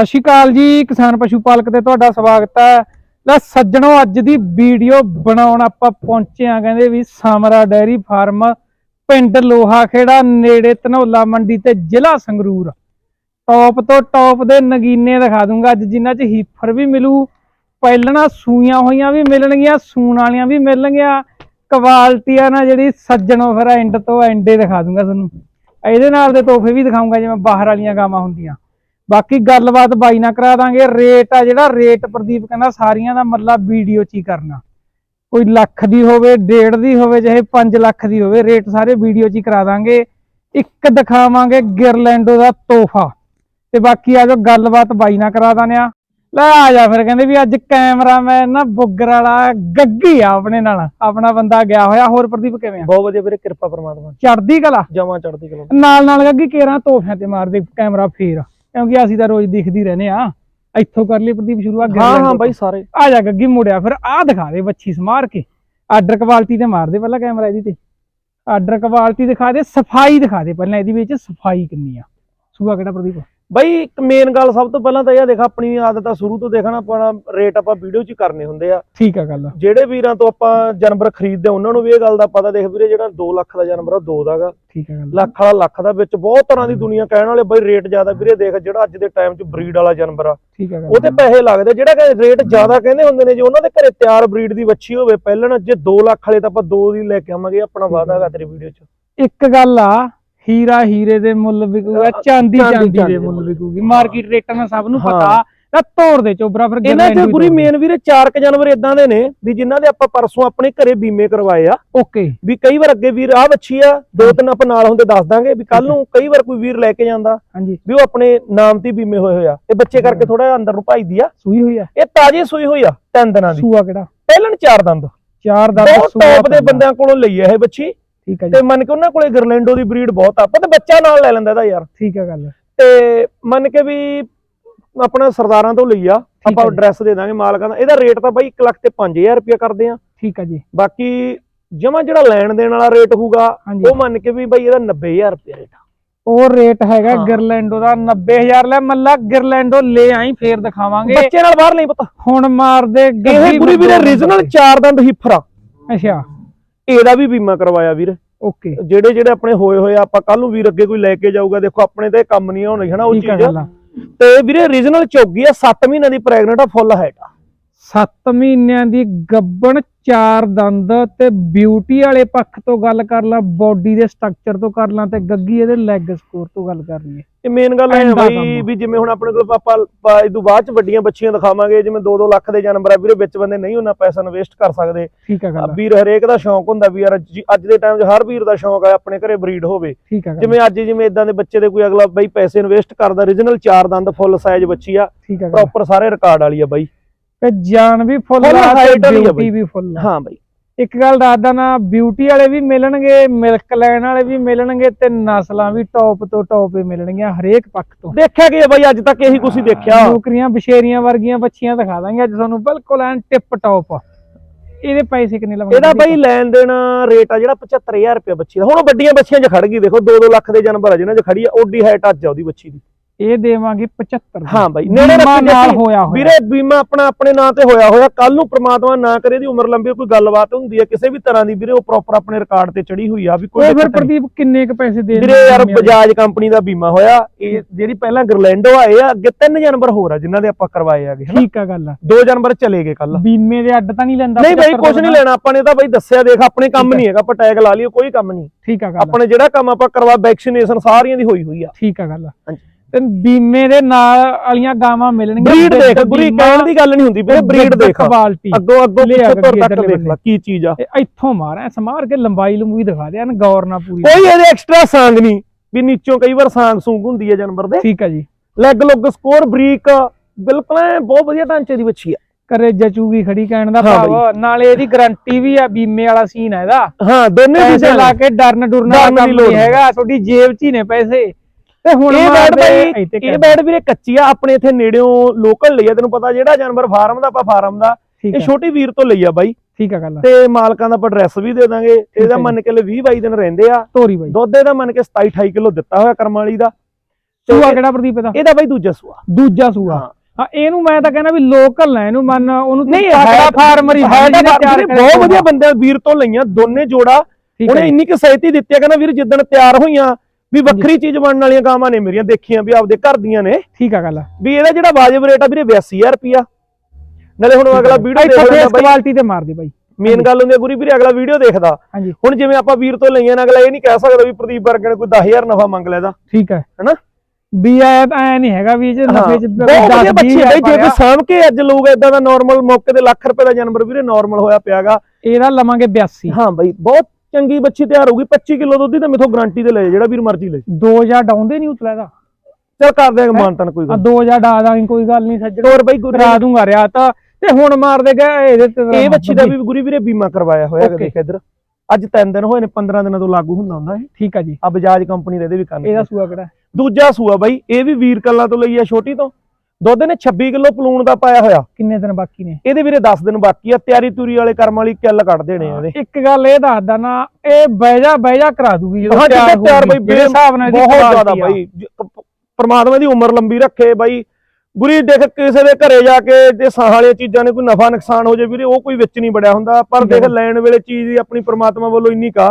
ਸਤਿ ਸ਼੍ਰੀ ਅਕਾਲ ਜੀ, ਕਿਸਾਨ ਪਸ਼ੂ ਪਾਲਕ ਤੇ ਤੁਹਾਡਾ ਸਵਾਗਤ ਹੈ। ਲੈ ਸੱਜਣੋ, ਅੱਜ ਦੀ ਵੀਡੀਓ ਬਣਾਉਣ ਆਪਾਂ ਪਹੁੰਚੇ ਆ ਕਹਿੰਦੇ ਵੀ ਸਾਮਰਾ ਡੈਰੀ ਫਾਰਮ, ਪਿੰਡ ਲੋਹਾ ਖੇੜਾ ਨੇੜੇ ਧਨੌਲਾ ਮੰਡੀ ਤੇ ਜ਼ਿਲ੍ਹਾ ਸੰਗਰੂਰ। ਟੌਪ ਤੋਂ ਟੌਪ ਦੇ ਨਗੀਨੇ ਦਿਖਾ ਦੂੰਗਾ, ਅੱਜ ਜਿਨ੍ਹਾਂ 'ਚ ਹੀਫਰ ਵੀ ਮਿਲੂ, ਪਹਿਲਣਾ ਸੂਈਆਂ ਹੋਈਆਂ ਵੀ ਮਿਲਣਗੀਆਂ, ਸੂਣ ਵਾਲੀਆਂ ਵੀ ਮਿਲਣਗੀਆਂ ਕੁਆਲਿਟੀ ਆ ਨਾ ਜਿਹੜੀ ਸੱਜਣੋ ਫਿਰ ਐਂਡ ਤੋਂ ਐਂਡੇ ਦਿਖਾ ਦੂੰਗਾ ਤੁਹਾਨੂੰ। ਇਹਦੇ ਨਾਲ ਦੇ ਤੋਹਫੇ ਵੀ ਦਿਖਾਉਂਗਾ, ਜਿਵੇਂ ਬਾਹਰ ਵਾਲੀਆਂ ਗਾਵਾਂ ਹੁੰਦੀਆਂ। ਬਾਕੀ ਗੱਲਬਾਤ ਬਾਈ ਨਾਲ ਕਰਾ ਦਾਂਗੇ। ਰੇਟ ਆ ਜਿਹੜਾ ਰੇਟ ਪ੍ਰਦੀਪ ਕਹਿੰਦਾ ਸਾਰੀਆਂ ਦਾ ਮਤਲਬ ਵੀਡੀਓ 'ਚ ਹੀ ਕਰਨਾ। ਕੋਈ ਲੱਖ ਦੀ ਹੋਵੇ ਡੇਢ ਦੀ ਹੋਵੇ ਚਾਹੇ 5 ਲੱਖ ਦੀ ਹੋਵੇ ਰੇਟ ਸਾਰੇ ਵੀਡੀਓ 'ਚ ਹੀ ਕਰਾ ਦਾਂਗੇ। ਇੱਕ ਦਿਖਾਵਾਂਗੇ ਗਿਰਲੈਂਡੋ ਦਾ ਤੋਹਫਾ। ਤੇ ਬਾਕੀ ਆ ਜੋ ਗੱਲਬਾਤ ਬਾਈ ਨਾਲ ਕਰਾ ਦਾਨੇ ਆ। ਲੈ ਆ ਜਾ ਫਿਰ ਕਹਿੰਦੇ ਵੀ ਅੱਜ ਕੈਮਰਾਮੈਨ ਨਾ ਬੁੱਗਰ ਵਾਲਾ ਗੱਗੀ ਆ ਆਪਣੇ ਨਾਲ। ਆਪਣਾ ਬੰਦਾ ਗਿਆ ਹੋਇਆ। ਹੋਰ ਪ੍ਰਦੀਪ ਕਿਵੇਂ ਆ? ਬਹੁਤ ਵਧੀਆ ਵੀਰੇ ਕਿਰਪਾ ਪਰਮਾਤਮਾ ਚੜਦੀ ਕਲਾ? ਜਮਾ ਚੜਦੀ ਕਲਾ। ਨਾਲ ਨਾਲ ਗੱਗੀ ਕੇਰਾਂ ਤੋਹਫਿਆਂ ਤੇ ਮਾਰਦੇ ਕੈਮਰਾ ਫੇਰ। ਕਿਉਂਕਿ ਅਸੀਂ ਤਾਂ ਰੋਜ਼ ਦਿਖਦੀ ਰਹਨੇ ਆ ਇੱਥੋਂ ਕਰ ਲਈ ਪ੍ਰਦੀਪ ਸ਼ੁਰੂਆਤ ਹਾਂ ਹਾਂ ਬਾਈ ਸਾਰੇ। ਆ ਜਾ ਗੱਗੀ ਮੁੜਿਆ ਫਿਰ ਆਹ ਦਿਖਾ ਦੇ ਬੱਚੀ ਸਮਾਰ ਕੇ। ਆਰਡਰ ਕੁਆਲਿਟੀ ਤੇ ਮਾਰ ਦੇ ਪਹਿਲਾਂ ਕੈਮਰਾ ਇਹਦੀ ਤੇ। ਆਰਡਰ ਕੁਆਲਿਟੀ ਦਿਖਾ ਦੇ ਸਫ਼ਾਈ ਦਿਖਾ ਦੇ ਪਹਿਲਾਂ ਇਹਦੀ ਵਿੱਚ ਸਫ਼ਾਈ ਕਿੰਨੀ ਆ। ਸੂਆ ਕਿਹੜਾ ਪ੍ਰਦੀਪ? ਬਾਈ ਇੱਕ ਮੇਨ ਗੱਲ ਸਭ ਤੋਂ ਪਹਿਲਾਂ ਤਾਂ ਇਹ ਦੇਖ ਆਪਣੀ ਆਦਤ ਆ ਸ਼ੁਰੂ ਤੋਂ ਦੇਖਣਾ ਆਪਣਾ ਰੇਟ ਆਪਾਂ ਵੀਡੀਓ 'ਚ ਕਰਨੇ ਹੁੰਦੇ ਆ। ਠੀਕ ਆ ਗੱਲ। ਜਿਹੜੇ ਵੀਰਾਂ ਤੋਂ ਆਪਾਂ ਜਾਨਵਰ ਖਰੀਦਦੇ ਉਹਨਾਂ ਨੂੰ ਵੀ ਇਹ ਗੱਲ ਦਾ ਪਤਾ ਦੇਖ ਵੀਰੇ ਜਿਹੜਾ 2 ਲੱਖ ਦਾ ਜਾਨਵਰ ਆ 2 ਦਾਗਾ ਠੀਕ ਆ ਗੱਲ। ਲੱਖ ਵਾਲਾ ਲੱਖ ਦਾ ਵਿੱਚ ਬਹੁਤ ਤਰ੍ਹਾਂ ਦੀ ਦੁਨੀਆ ਕਹਿਣ ਵਾਲੇ ਬਾਈ ਰੇਟ ਜ਼ਿਆਦਾ ਵੀਰੇ ਦੇਖ ਜਿਹੜਾ ਅੱਜ ਦੇ ਟਾਈਮ 'ਚ ਬਰੀਡ ਵਾਲਾ ਜਾਨਵਰ ਆ। ਠੀਕ ਆ ਗੱਲ। ਉਹਦੇ ਪੈਸੇ ਲੱਗਦੇ ਜਿਹੜਾ ਕਿ ਰੇਟ ਜ਼ਿਆਦਾ ਕਹਿੰਦੇ ਹੁੰਦੇ ਨੇ ਜੇ ਉਹਨਾਂ ਦੇ ਘਰੇ ਤਿਆਰ ਬਰੀਡ ਦੀ ਵੱਛੀ ਹੋਵੇ ਪਹਿਲਣ ਜੇ 2 ਲੱਖ ਵਾਲੇ ਤਾਂ ਆਪਾਂ 2 ਦੀ ਲੈ ਕੇ ਆਵਾਂਗੇ ਆਪਣਾ ਵਾਅਦਾ ਹੈਗਾ ਤੇਰੀ ਵੀਡੀਓ 'ਚ। ਇੱਕ ਗੱਲ ਆ ਹੀਰਾ ਹੀਰੇ ਦੇ ਮੁੱਲ ਵਿਕੂਗਾ ਚਾਂਦੀ ਚਾਂਦੀ ਦੇ ਮੁੱਲ ਵਿਕੂਗੀ। ਮਾਰਕੀਟ ਰੇਟਾਂ ਦਾ ਸਭ ਨੂੰ। ਪਤਾ ਤਾਂ ਤੋੜ ਦੇ ਚੋਬਰਾ ਫਿਰ ਇਹਨਾਂ 'ਚ ਪੂਰੀ। ਮੇਨ ਵੀਰੇ ਚਾਰ ਕ ਜਾਨਵਰ ਇਦਾਂ ਦੇ ਨੇ ਵੀ ਜਿਨ੍ਹਾਂ ਦੇ ਆਪਾਂ ਪਰਸੋਂ ਆਪਣੇ ਘਰੇ ਬੀਮੇ ਕਰਵਾਏ ਆ। ਓਕੇ। ਵੀ ਕਈ ਵਾਰ ਅੱਗੇ ਵੀਰ ਆ ਬੱਚੀ ਆ ਦੋ ਤਿੰਨ ਆਪਾਂ ਨਾਲ ਹੁੰਦੇ ਦੱਸ ਦਾਂਗੇ ਵੀ ਕੱਲ ਨੂੰ ਕਈ ਵਾਰ ਕੋਈ ਵੀਰ ਲੈ ਕੇ ਜਾਂਦਾ ਹਾਂਜੀ। ਵੀ ਉਹ ਆਪਣੇ ਨਾਮ ਤੇ ਬੀਮੇ ਹੋਏ ਹੋਏ ਆ। ਇਹ ਬੱਚੇ ਕਰਕੇ ਥੋੜਾ ਜਿਹਾ ਅੰਦਰ ਨੂੰ ਭਜਦੀ ਆ। ਸੂਈ ਹੋਈ ਆ? ਇਹ ਤਾਜੀ ਸੂਈ ਹੋਈ ਆ ਤਿੰਨ ਦਿਨਾਂ ਦੀ। ਸੂਆ ਕਿਹੜਾ? ਪਹਿਲਣ ਚਾਰ ਦੰਦ। ਚਾਰ ਦਾ ਬਹੁਤ ਟੌਪ ਦੇ ਬੰਦਿਆਂ ਕੋਲੋਂ ਲਈ ਆ ਇਹ ਬੱਚੀ ਠੀਕ ਆ ਜੀ। ਤੇ ਮੰਨ ਕੇ ਉਹਨਾਂ ਕੋਲੇ ਗਰਲੈਂਡੋ ਦੀ ਬਰੀਡ ਬਹੁਤ ਆ ਤੇ ਬੱਚਾ ਨਾਲ ਲੈ ਲੈਂਦਾ ਇਹਦਾ ਯਾਰ। ਠੀਕ ਆ ਗੱਲ। ਤੇ ਮੰਨ ਕੇ ਵੀ ਆਪਣਾ ਸਰਦਾਰਾਂ ਤੋਂ ਲਈ ਆ ਆਪਾਂ ਹੈ। ਐਡਰੈਸ ਦੇ ਦਾਂਗੇ ਮਾਲਕਾਂ ਦਾ। ਇਹਦਾ ਰੇਟ ਤਾਂ ਬਾਈ 1 ਲੱਖ ਤੇ 5000 ਰੁਪਇਆ ਕਰਦੇ ਆ। ਠੀਕ ਆ ਜੀ। ਬਾਕੀ ਜਮਾ ਜਿਹੜਾ ਲੈਣ ਦੇਣ ਵਾਲਾ ਰੇਟ ਹੋਊਗਾ ਉਹ ਮੰਨ ਕੇ ਵੀ ਬਾਈ ਇਹਦਾ 90000 ਰੁਪਇਆ ਰੇਟ ਆ। ਉਹ ਰੇਟ ਹੈਗਾ ਹਾਂ। ਗਿਰਲੈਂਡੋ ਦਾ 90000 ਲੈ ਮੱਲਾ ਗਿਰਲੈਂਡੋ ਲੈ ਆਈ ਫੇਰ ਦਿਖਾਵਾਂਗੇ। ਬੱਚੇ ਨਾਲ ਬਾਹਰ ਨਹੀਂ ਪਤਾ। ਹੁਣ ਮਾਰਦੇ ਇਹ ਪੂਰੀ ਵੀਰੇ ਰੀਜਨਲ ਚਾਰ ਦੰਦ ਹਿਫਰਾ ਅੱਛਾ। ਇਹਦਾ ਵੀ ਬੀਮਾ ਕਰਵਾਇਆ ਵੀਰ। ਓਕੇ। ਜਿਹੜੇ ਜਿਹੜੇ ਆਪਣੇ ਹੋਏ ਹੋਏ ਆ, ਆਪਾਂ ਕੱਲ ਨੂੰ ਵੀਰ ਅੱਗੇ ਕੋਈ ਲੈ ਕੇ ਜਾਊਗਾ ਦੇਖੋ ਆਪਣੇ ਤੇ ਇਹ ਕੰਮ ਨਹੀਂ ਹੋਣਾ ਹਨਾ ਉਹ ਚੀਜ਼। ਤੇ ਵੀਰੇ ਰੀਜਨਲ ਚੌਗੀ ਆ 7 ਮਹੀਨਿਆਂ ਦੀ ਪ੍ਰੈਗਨੈਂਟ ਆ ਫੁੱਲ ਆ। 7 ਮਹੀਨਿਆਂ ਦੀ ਗੱਬਣ ਚਾਰ ਦੰਦ ਤੇ ਬਿਊਟੀ ਵਾਲੇ ਪੱਖ ਤੋਂ ਗੱਲ ਕਰ ਲਾਂ ਬਾਡੀ ਦੇ ਸਟਰਕਚਰ ਤੋਂ ਕਰ ਲਾਂ ਤੇ ਗੱਗੀ ਇਹਦੇ ਲੈਗ ਸਕੋਰ ਤੋਂ ਗੱਲ ਕਰ ਲਈਏ ਇਹ ਮੇਨ ਗੱਲ ਹੈ ਬਾਈ। ਵੀ ਜਿਵੇਂ ਹੁਣ ਆਪਣੇ ਕੋਲ ਆਪਾਂ ਇਸ ਤੋਂ ਬਾਅਦ ਚ ਵੱਡੀਆਂ ਬੱਚੀਆਂ ਦਿਖਾਵਾਂਗੇ ਜਿਵੇਂ 2-2 ਲੱਖ ਦੇ ਜਾਨਵਰ ਆ ਵੀਰੇ ਵਿੱਚ ਬੰਦੇ ਨਹੀਂ ਉਹਨਾਂ ਪੈਸਾ ਇਨਵੈਸਟ ਕਰ ਸਕਦੇ। ਠੀਕ ਆ ਗੱਲ ਵੀਰ ਹਰੇਕ ਦਾ ਸ਼ੌਂਕ ਹੁੰਦਾ ਵੀ ਯਾਰ ਅੱਜ ਦੇ ਟਾਈਮ 'ਚ ਹਰ ਵੀਰ ਦਾ ਸ਼ੌਂਕ ਹੈ ਆਪਣੇ ਘਰੇ ਬਰੀਡ ਹੋਵੇ। ਆ ਜਿਵੇਂ ਅੱਜ ਜਿਵੇਂ ਇਦਾਂ ਦੇ ਬੱਚੇ ਦੇ ਕੋਈ ਅਗਲਾ ਬਾਈ ਪੈਸੇ ਇਨਵੈਸਟ ਕਰਦਾ origignal ਚਾਰ ਦੰਦ ਫੁੱਲ ਸਾਈਜ਼ ਬੱਚੀ ਆ ਆ ਪ੍ਰੋਪਰ ਸਾਰੇ ਰਿਕਾਰਡ ਵਾਲੀ ਆ ਬਾਈ। ਤੇ ਜਾਨ ਵੀ ਫੁੱਲ Full ਆ ਤੇ height ਵਾਲੀ ਆ ਬਿਊਟੀ ਬਈ। ਵੀ ਫੁੱਲ ਆ। ਹਾਂ ਬਾਈ। ਇੱਕ ਗੱਲ ਦੱਸਦਾ ਨਾ ਬਿਊਟੀ ਵਾਲੇ ਵੀ ਮਿਲਣਗੇ ਮਿਲਕ ਲੈਣ ਵਾਲੇ ਵੀ ਮਿਲਣਗੇ ਤੇ ਨਸਲਾਂ ਵੀ ਟੌਪ ਤੋਂ ਟੌਪ ਹੀ ਮਿਲਣਗੀਆਂ ਹਰੇਕ ਪੱਖ ਤੋਂ। ਦੇਖਿਆ ਗਿਆ ਬਾਈ ਅੱਜ ਤੱਕ ਇਹੀ ਕੁਛ ਹੀ ਦੇਖਿਆ। ਨੌਕਰੀਆਂ ਬਸ਼ੇਰੀਆਂ ਵਰਗੀਆਂ ਬੱਚੀਆਂ ਦਿਖਾ ਦਾਂਗੇ ਅੱਜ ਤੁਹਾਨੂੰ ਬਿਲਕੁਲ ਐਨ ਟਿਪ ਟੌਪ ਇਹਦੇ ਪੈਸੇ ਕਿੰਨੇ ਲਵਾਂਗੇ? ਇਹਦਾ ਬਾਈ ਲੈਣ ਦੇਣ ਰੇਟ ਆ ਜਿਹੜਾ 75000 ਰੁਪਏ ਬੱਚੀ ਦਾ। ਹੁਣ ਉਹ ਵੱਡੀਆਂ ਬੱਚੀਆਂ 'ਚ ਖੜ ਗਈ ਦੇਖੋ 2-2 ਲੱਖ ਦੇ ਜਾਨਵਰ ਆ ਜਿਨ੍ਹਾਂ 'ਚ ਖੜੀ ਆ ਓਡੀ ਹਾਈਟ ਅੱਜ ਆ ਉਹਦੀ ਬੱਚੀ ਦੀ। ਇਹ ਦੇਵਾਂਗੇ 75 ਹਾਂ ਬਾਈ ਨੇੜੇ ਨਾਲ। ਹੋਇਆ ਹੋਇਆ। ਵੀਰੇ ਬੀਮਾ ਆਪਣਾ ਆਪਣੇ ਨਾਂ ਤੇ ਹੋਇਆ ਹੋਇਆ। ਕੱਲ ਨੂੰ ਪ੍ਰਮਾਤਮਾ ਨਾ ਕਰੇ ਦੀ ਉਮਰ ਲੰਬੀ ਕੋਈ ਗੱਲਬਾਤ ਹੁੰਦੀ ਹੈ ਕਿਸੇ ਵੀ ਤਰ੍ਹਾਂ ਦੀ ਵੀਰੇ ਉਹ ਪ੍ਰੋਪਰ ਆਪਣੇ ਰਿਕਾਰਡ ਤੇ ਚੜੀ ਹੋਈ ਆ ਵੀ ਕੋਈ ਫਿਰ। ਪ੍ਰਦੀਪ ਕਿੰਨੇ ਕ ਪੈਸੇ ਦੇ ਵੀਰੇ ਯਾਰ ਬਜਾਜ ਕੰਪਨੀ ਦਾ ਬੀਮਾ ਹੋਇਆ। ਇਹ ਜਿਹੜੀ ਪਹਿਲਾਂ ਗਰਲੈਂਡੋ ਆਏ ਆ ਅੱਗੇ ਤਿੰਨ ਜਾਨਵਰ ਹੋਰ ਆ ਜਿਨ੍ਹਾਂ ਦੇ ਆਪਾਂ ਕਰਵਾਏ ਆਗੇ ਠੀਕ ਆ ਗੱਲ ਆ। ਦੋ ਜਾਨਵਰ ਚਲੇ ਗਏ ਕੱਲ ਬੀਮੇ ਦੇ ਅੱਡ ਤਾਂ ਨਹੀਂ ਲੈਂਦਾ ਨਹੀਂ ਬਾਈ 75 ਕੁਝ ਨਹੀਂ ਲੈਣਾ। ਆਪਾਂ ਨੇ ਤਾਂ ਬਾਈ ਦੱਸਿਆ ਦੇਖ ਆਪਣੇ ਕੰਮ ਨਹੀਂ ਹੈਗਾ ਆਪਾਂ ਟੈਗ ਲਾ ਲਈਏ ਕੋਈ ਕੰਮ ਨਹੀਂ। ਠੀਕ ਆ ਗੱਲ ਆਪਣੇ ਜਿਹੜਾ ਕੰਮ ਆਪਾਂ ਕਰਵਾ ਵੈਕਸੀਨੇਸ਼ਨ ਸਾਰੀਆਂ ਦੀ ਹੋਈ ਹੋਈ ਆ। ਠੀਕ ਆ ਗੱਲ। ਹਾਂਜੀ। ਤੇ ਬੀਮੇ ਦੇ ਨਾਲ ਵਾਲੀਆਂ ਗਾਵਾਂ ਮਿਲਣਗੀਆਂ। ਬਰੀਡ ਦੇਖ ਕਹਿਣ ਦੀ ਗੱਲ ਨਹੀਂ ਹੁੰਦੀ ਵੀਰੇ ਬਰੀਡ ਦੇਖ। ਕੁਆਲਿਟੀ ਅੱਗੋਂ ਅੱਗੋਂ ਪਿੱਛੇ ਅੱਗੇ ਤੱਕ ਦੇਖ ਲੈ ਕੀ ਚੀਜ਼ ਆ। ਇੱਥੋਂ ਮਾਰ ਸਮਾਰ ਕੇ ਲੰਬਾਈ ਲੰਬੂਈ ਦਿਖਾ ਦੇ ਐਨ ਗੌਰ ਨਾਲ ਪੂਰੀ। ਕੋਈ ਇਹਦੇ ਐਕਸਟਰਾ ਸਾਂਗ ਨਹੀਂ ਵੀ ਨੀਚੋਂ ਕਈ ਵਾਰ ਸਾਂਗ ਸੂੰਗ ਹੁੰਦੀ ਹੈ ਜਾਨਵਰ ਦੇ। ਠੀਕ ਆ ਜੀ। ਲੈਗ ਲੁੱਗ ਸਕੋਰ ਬਰੀਕ ਬਿਲਕੁਲ ਬਹੁਤ ਵਧੀਆ ਢਾਂਚੇ ਦੀ ਬੱਚੀ ਆ। ਕਰੇ ਜਚੂਗੀ ਖੜੀ ਕਹਿਣ ਦਾ ਭਾਵ। ਨਾਲੇ ਇਹਦੀ ਗਾਰੰਟੀ ਵੀ ਆ ਬੀਮੇ ਵਾਲਾ ਸੀਨ ਹੈ ਇਹਦਾ। ਹਾਂ ਦੋਨੇ ਚੀਜ਼ਾਂ ਲਾ ਕੇ ਡਰਨ ਡੁਰਨ ਕੰਮ ਨਹੀਂ। ਹੈਗਾ ਤੁਹਾਡੀ ਜੇਬ 'ਚ ਹੀ ਨੇ ਪੈਸੇ। ਤੇ ਹੁਣ ਇਹ ਬੈਡ ਇੱਥੇ ਇਹ ਬੈਡ ਵੀਰੇ ਕੱਚੀ ਆ ਆਪਣੇ ਇੱਥੇ ਨੇੜਿਓਂ ਲੋਕਲ ਲਈ ਆ ਤੈਨੂੰ ਪਤਾ ਜਿਹੜਾ ਜਾਨਵਰ ਫਾਰਮ ਦਾ ਆਪਾਂ ਫਾਰਮ ਦਾ ਇਹ ਛੋਟੀ ਵੀਰ ਤੋਂ ਲਈ ਆ ਬਾਈ। ਠੀਕ ਆ ਗੱਲ। ਤੇ ਮਾਲਕਾਂ ਦਾ ਆਪਾਂ ਐਡਰੈਸ ਵੀ ਦੇ ਦਾਂਗੇ। ਇਹਦਾ। ਮੰਨ ਕੇ ਲੈ 20 22 ਦਿਨ ਰਹਿੰਦੇ ਆ। ਤੋਰੀ ਬਾਈ। ਦੁੱਧ ਇਹਦਾ ਮੰਨ ਕੇ 27 28 ਕਿਲੋ ਦਿੱਤਾ ਹੋਇਆ ਕਰਮ ਵਾਲੀ ਦਾ। ਸੂਆ ਕਿਹੜਾ ਪ੍ਰਦੀਪ ਦਾ ਇਹਦਾ ਬਾਈ ਦੂਜਾ ਸੂਆ। ਦੂਜਾ ਸੂਆ। ਹਾਂ। ਇਹਨੂੰ ਮੈਂ ਤਾਂ ਕਹਿੰਦਾ ਵੀ ਲੋਕਲ ਲੈ ਇਹਨੂੰ ਮੰਨ ਉਹਨੂੰ ਨਹੀਂ ਤਕੜਾ ਫਾਰਮਰ ਹੀ ਬਹੁਤ ਵਧੀਆ। ਬੰਦੇ ਵੀਰ ਤੋਂ ਲਈਆਂ ਦੋਨੇ ਜੋੜਾ। ਉਹਨੇ ਇੰਨੀ ਕੁ ਸਹਿਤੀ ਦਿੱਤੀ ਆ ਕਹਿੰਦਾ ਵੀਰ ਜਿੱਦਣ ਤਿਆਰ ਹੋਈਆਂ ਵੀ ਵੱਖਰੀ ਚੀਜ਼ ਬਣਨ ਵਾਲੀਆਂ ਗਾਵਾਂ ਨੇ ਮੇਰੀਆਂ ਦੇਖੀਆਂ ਵੀ ਆਪਦੇ ਘਰ ਦੀਆਂ ਨੇ। ਠੀਕ ਆ ਗੱਲ ਵੀ ਇਹਦਾ ਜਿਹੜਾ ਵਾਜਬ ਰੇਟ ਆ ਵੀਰੇ 82000 ਰੁਪਿਆ ਨਾਲੇ ਹੁਣ ਅਗਲਾ ਵੀਡੀਓ ਦੇਖ ਫੇਸ ਬਾਈ। ਕੁਆਲਿਟੀ ਤੇ ਮਾਰ ਦੇ ਬਾਈ। ਮੇਨ ਗੱਲ ਹੁੰਦੀ ਆ ਗੁਰੀ ਵੀਰੇ ਅਗਲਾ ਵੀਡੀਓ ਦੇਖਦਾ। ਹੁਣ ਜਿਵੇਂ ਆਪਾਂ ਵੀਰ ਤੋਂ ਲਈਆਂ ਨਾ ਅਗਲਾ ਇਹ ਨਹੀਂ ਕਹਿ ਸਕਦਾ ਵੀ ਪ੍ਰਦੀਪ ਵਰਗੇ ਨੇ ਕੋਈ 10000 ਨਫਾ ਮੰਗ ਲੈਦਾ ਠੀਕ ਹੈ ਹਨਾ? ਵੀ ਐ ਐ ਨਹੀਂ ਹੈਗਾ ਵੀ ਜੇ ਨਫੇ ਚ ਬਹੁਤ ਵਧੀਆ 10 ਬੱਚੇ ਬਈ ਜੇ ਕੋਈ ਸਾਂਭ ਕੇ ਅੱਜ ਲੋਕ ਇਦਾਂ ਦਾ ਨਾਰਮਲ ਮੌਕੇ ਤੇ ਲੱਖ ਰੁਪਏ ਦਾ ਜਾਨਵਰ ਵੀਰੇ ਨਾਰਮਲ ਹੋਇਆ ਪਿਆਗਾ। ਇਹਦਾ ਲਵਾਂਗੇ 82 ਹਾਂ ਬਈ ਬਹੁਤ ਚੰਗੀ ਬੱਚੀ ਤਿਆਰ ਹੋਊਗੀ 25 ਕਿਲੋ ਦੁੱਧ ਦੀ ਤਾਂ ਮੇਥੋਂ ਗਾਰੰਟੀ ਤੇ ਲੈ ਜਿਹੜਾ ਵੀਰ ਮਰਜ਼ੀ ਲੈ ਜਾ। 2000 ਡਾਉਂਦੇ ਨਹੀਂ ਉਤਲਾ ਦਾ ਚੱਲ ਕਰ ਦਿਆਂਗੇ ਮਾਨਤਨ ਕੋਈ ਗੱਲ 2000 ਡਾ ਦਾਂਗੇ ਕੋਈ ਗੱਲ ਨਹੀਂ ਸੱਜਣ। ਹੋਰ ਬਈ ਗੁਰੀ ਕਰਾ ਦੂੰਗਾ ਰਿਆ ਤਾਂ। ਤੇ ਹੁਣ ਮਾਰ ਦੇ ਗਿਆ ਇਹਦੇ ਤੇ ਇਹ ਬੱਚੀ ਦਾ ਵੀ ਗੁਰੀ ਵੀਰੇ ਬੀਮਾ ਕਰਵਾਇਆ ਹੋਇਆ ਹੈਗਾ. ਦੇਖ ਇੱਧਰ। ਅੱਜ 3 ਦਿਨ ਹੋਏ ਨੇ 15 ਦਿਨਾਂ ਤੋਂ ਲਾਗੂ ਹੁੰਦਾ ਹੁੰਦਾ ਇਹ। ਠੀਕ ਆ ਜੀ। ਆ ਬਜਾਜ ਕੰਪਨੀ ਦੇ ਇਹਦੇ ਵੀ ਕੰਨ ਇਹਦਾ ਸੂਆ ਕਿਹੜਾ? ਦੂਜਾ ਸੂਆ ਬਾਈ ਇਹ ਵੀ ਵੀਰ ਕੱਲਾ ਤੋਂ ਲਈ ਆ ਛੋਟੀ ਤੋਂ। ਦੁੱਧ ਨੇ 26 ਕਿਲੋ ਪਲੂਣ ਦਾ ਪਾਇਆ ਹੋਇਆ। ਕਿੰਨੇ ਦਿਨ ਬਾਕੀ ਨੇ? ਇਹਦੇ ਵੀਰੇ 10 ਦਿਨ ਬਾਕੀ ਆ ਤਿਆਰੀ ਤੂਰੀ ਵਾਲੇ ਕਰਮ ਵਾਲੀ ਕਿੱਲ ਕੱਢ ਦੇਣੇ ਆ ਇਹਦੇ। ਇੱਕ ਗੱਲ ਇਹ ਦੱਸਦਾ ਨਾ ਇਹ ਬਹਿਜਾ ਬਹਿਜਾ ਕਰਾ ਦੂਗੀ ਜਦੋਂ ਤਿਆਰ ਤਿਆਰ ਹੋਊਗੀ, ਬਈ ਹਿਸਾਬ ਨਾਲ ਬਹੁਤ ਜ਼ਿਆਦਾ। ਬਾਈ ਪ੍ਰਮਾਤਮਾ ਦੀ ਉਮਰ ਲੰਬੀ ਰੱਖੇ ਬਾਈ। ਗੁਰੀ ਦੇਖ ਕਿਸੇ ਦੇ ਘਰੇ ਜਾ ਕੇ ਜੇ ਸਾਹ ਵਾਲੀਆਂ ਚੀਜ਼ਾਂ ਨੇ ਕੋਈ ਨਫਾ ਨੁਕਸਾਨ ਹੋ ਜਾਏ ਵੀਰੇ ਉਹ ਕੋਈ ਵਿੱਚ ਨਹੀਂ ਬੜਿਆ ਹੁੰਦਾ। ਪਰ। ਦੇਖ ਲੈਣ ਵੇਲੇ ਚੀਜ਼ ਦੀ ਆਪਣੀ ਪ੍ਰਮਾਤਮਾ ਵੱਲੋਂ ਇੰਨੀ ਕਾ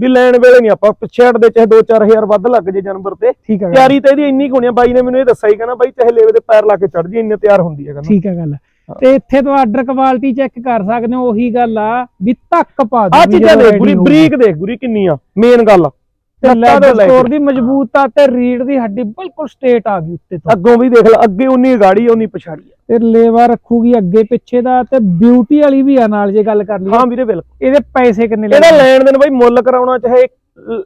ਵੀ ਲੈਣ ਵੇਲੇ ਨਹੀਂ ਆਪਾਂ ਪਿਛੇੜ ਦੇ ਚਾਹੇ 2-4000 ਵੱਧ ਲੱਗ ਜੇ ਜਾਨਵਰ ਤੇ। ਤਿਆਰੀ ਤੇ ਇਹਦੀ ਇੰਨੀ ਹੋਣੀ ਆ ਬਾਈ ਨੇ ਮੈਨੂੰ ਇਹ ਦੱਸਿਆ ਹੀ ਕਹਿੰਦਾ ਬਾਈ ਚਾਹੇ ਲੇਵੇ ਦੇ ਪੈਰ ਲਾ ਕੇ ਚੜ ਜੀ ਇੰਨੇ ਤਿਆਰ ਹੁੰਦੀ ਹੈ ਕਹਿੰਦਾ। ਠੀਕ ਹੈ ਗੱਲ। ਤੇ ਇੱਥੇ ਤੋਂ ਆਰਡਰ ਕੁਆਲਿਟੀ ਚੈੱਕ ਕਰ ਸਕਦੇ ਹੋ ਉਹੀ ਗੱਲ ਆ ਵੀ ਧੱਕ ਪਾ ਆ ਦੂਗੀ ਚੀਜ਼ਾਂ ਦੇਖ ਗੁਰੀ। ਬਰੀਕ ਦੇਖ ਗੁਰੀ ਕਿੰਨੀ ਆ ਮੇਨ ਗੱਲ ਤੇ ਲੱਤਾਂ ਲੈਗ ਤੋਂ ਲੈ ਕੇ। ਸਕੋਰ ਦੀ ਮਜ਼ਬੂਤਾ ਤੇ ਰੀੜ ਦੀ ਹੱਡੀ ਬਿਲਕੁਲ ਸਟੇਟ ਆ ਗਈ ਉੱਤੇ ਤੋਂ ਅੱਗੋਂ ਵੀ ਦੇਖ ਲੈ ਅੱਗੇ ਉਨੀ ਗਾੜੀ ਉਨੀ ਪਛਾੜੀ ਆ ਤੇ ਲੇਵਾ ਰੱਖੂਗੀ ਅੱਗੇ ਪਿੱਛੇ ਦਾ ਤੇ ਬਿਊਟੀ ਵਾਲੀ ਵੀ ਆ ਨਾਲ ਜੇ ਗੱਲ ਕਰ ਹਾਂ ਵੀਰੇ ਬਿਲਕੁਲ ਇਹਦੇ ਪੈਸੇ ਕਿੰਨੇ ਇਹਦਾ? ਲੈਣ ਦੇਣ ਬਾਈ ਮੁੱਲ ਕਰਾਉਣਾ ਚਾਹੇ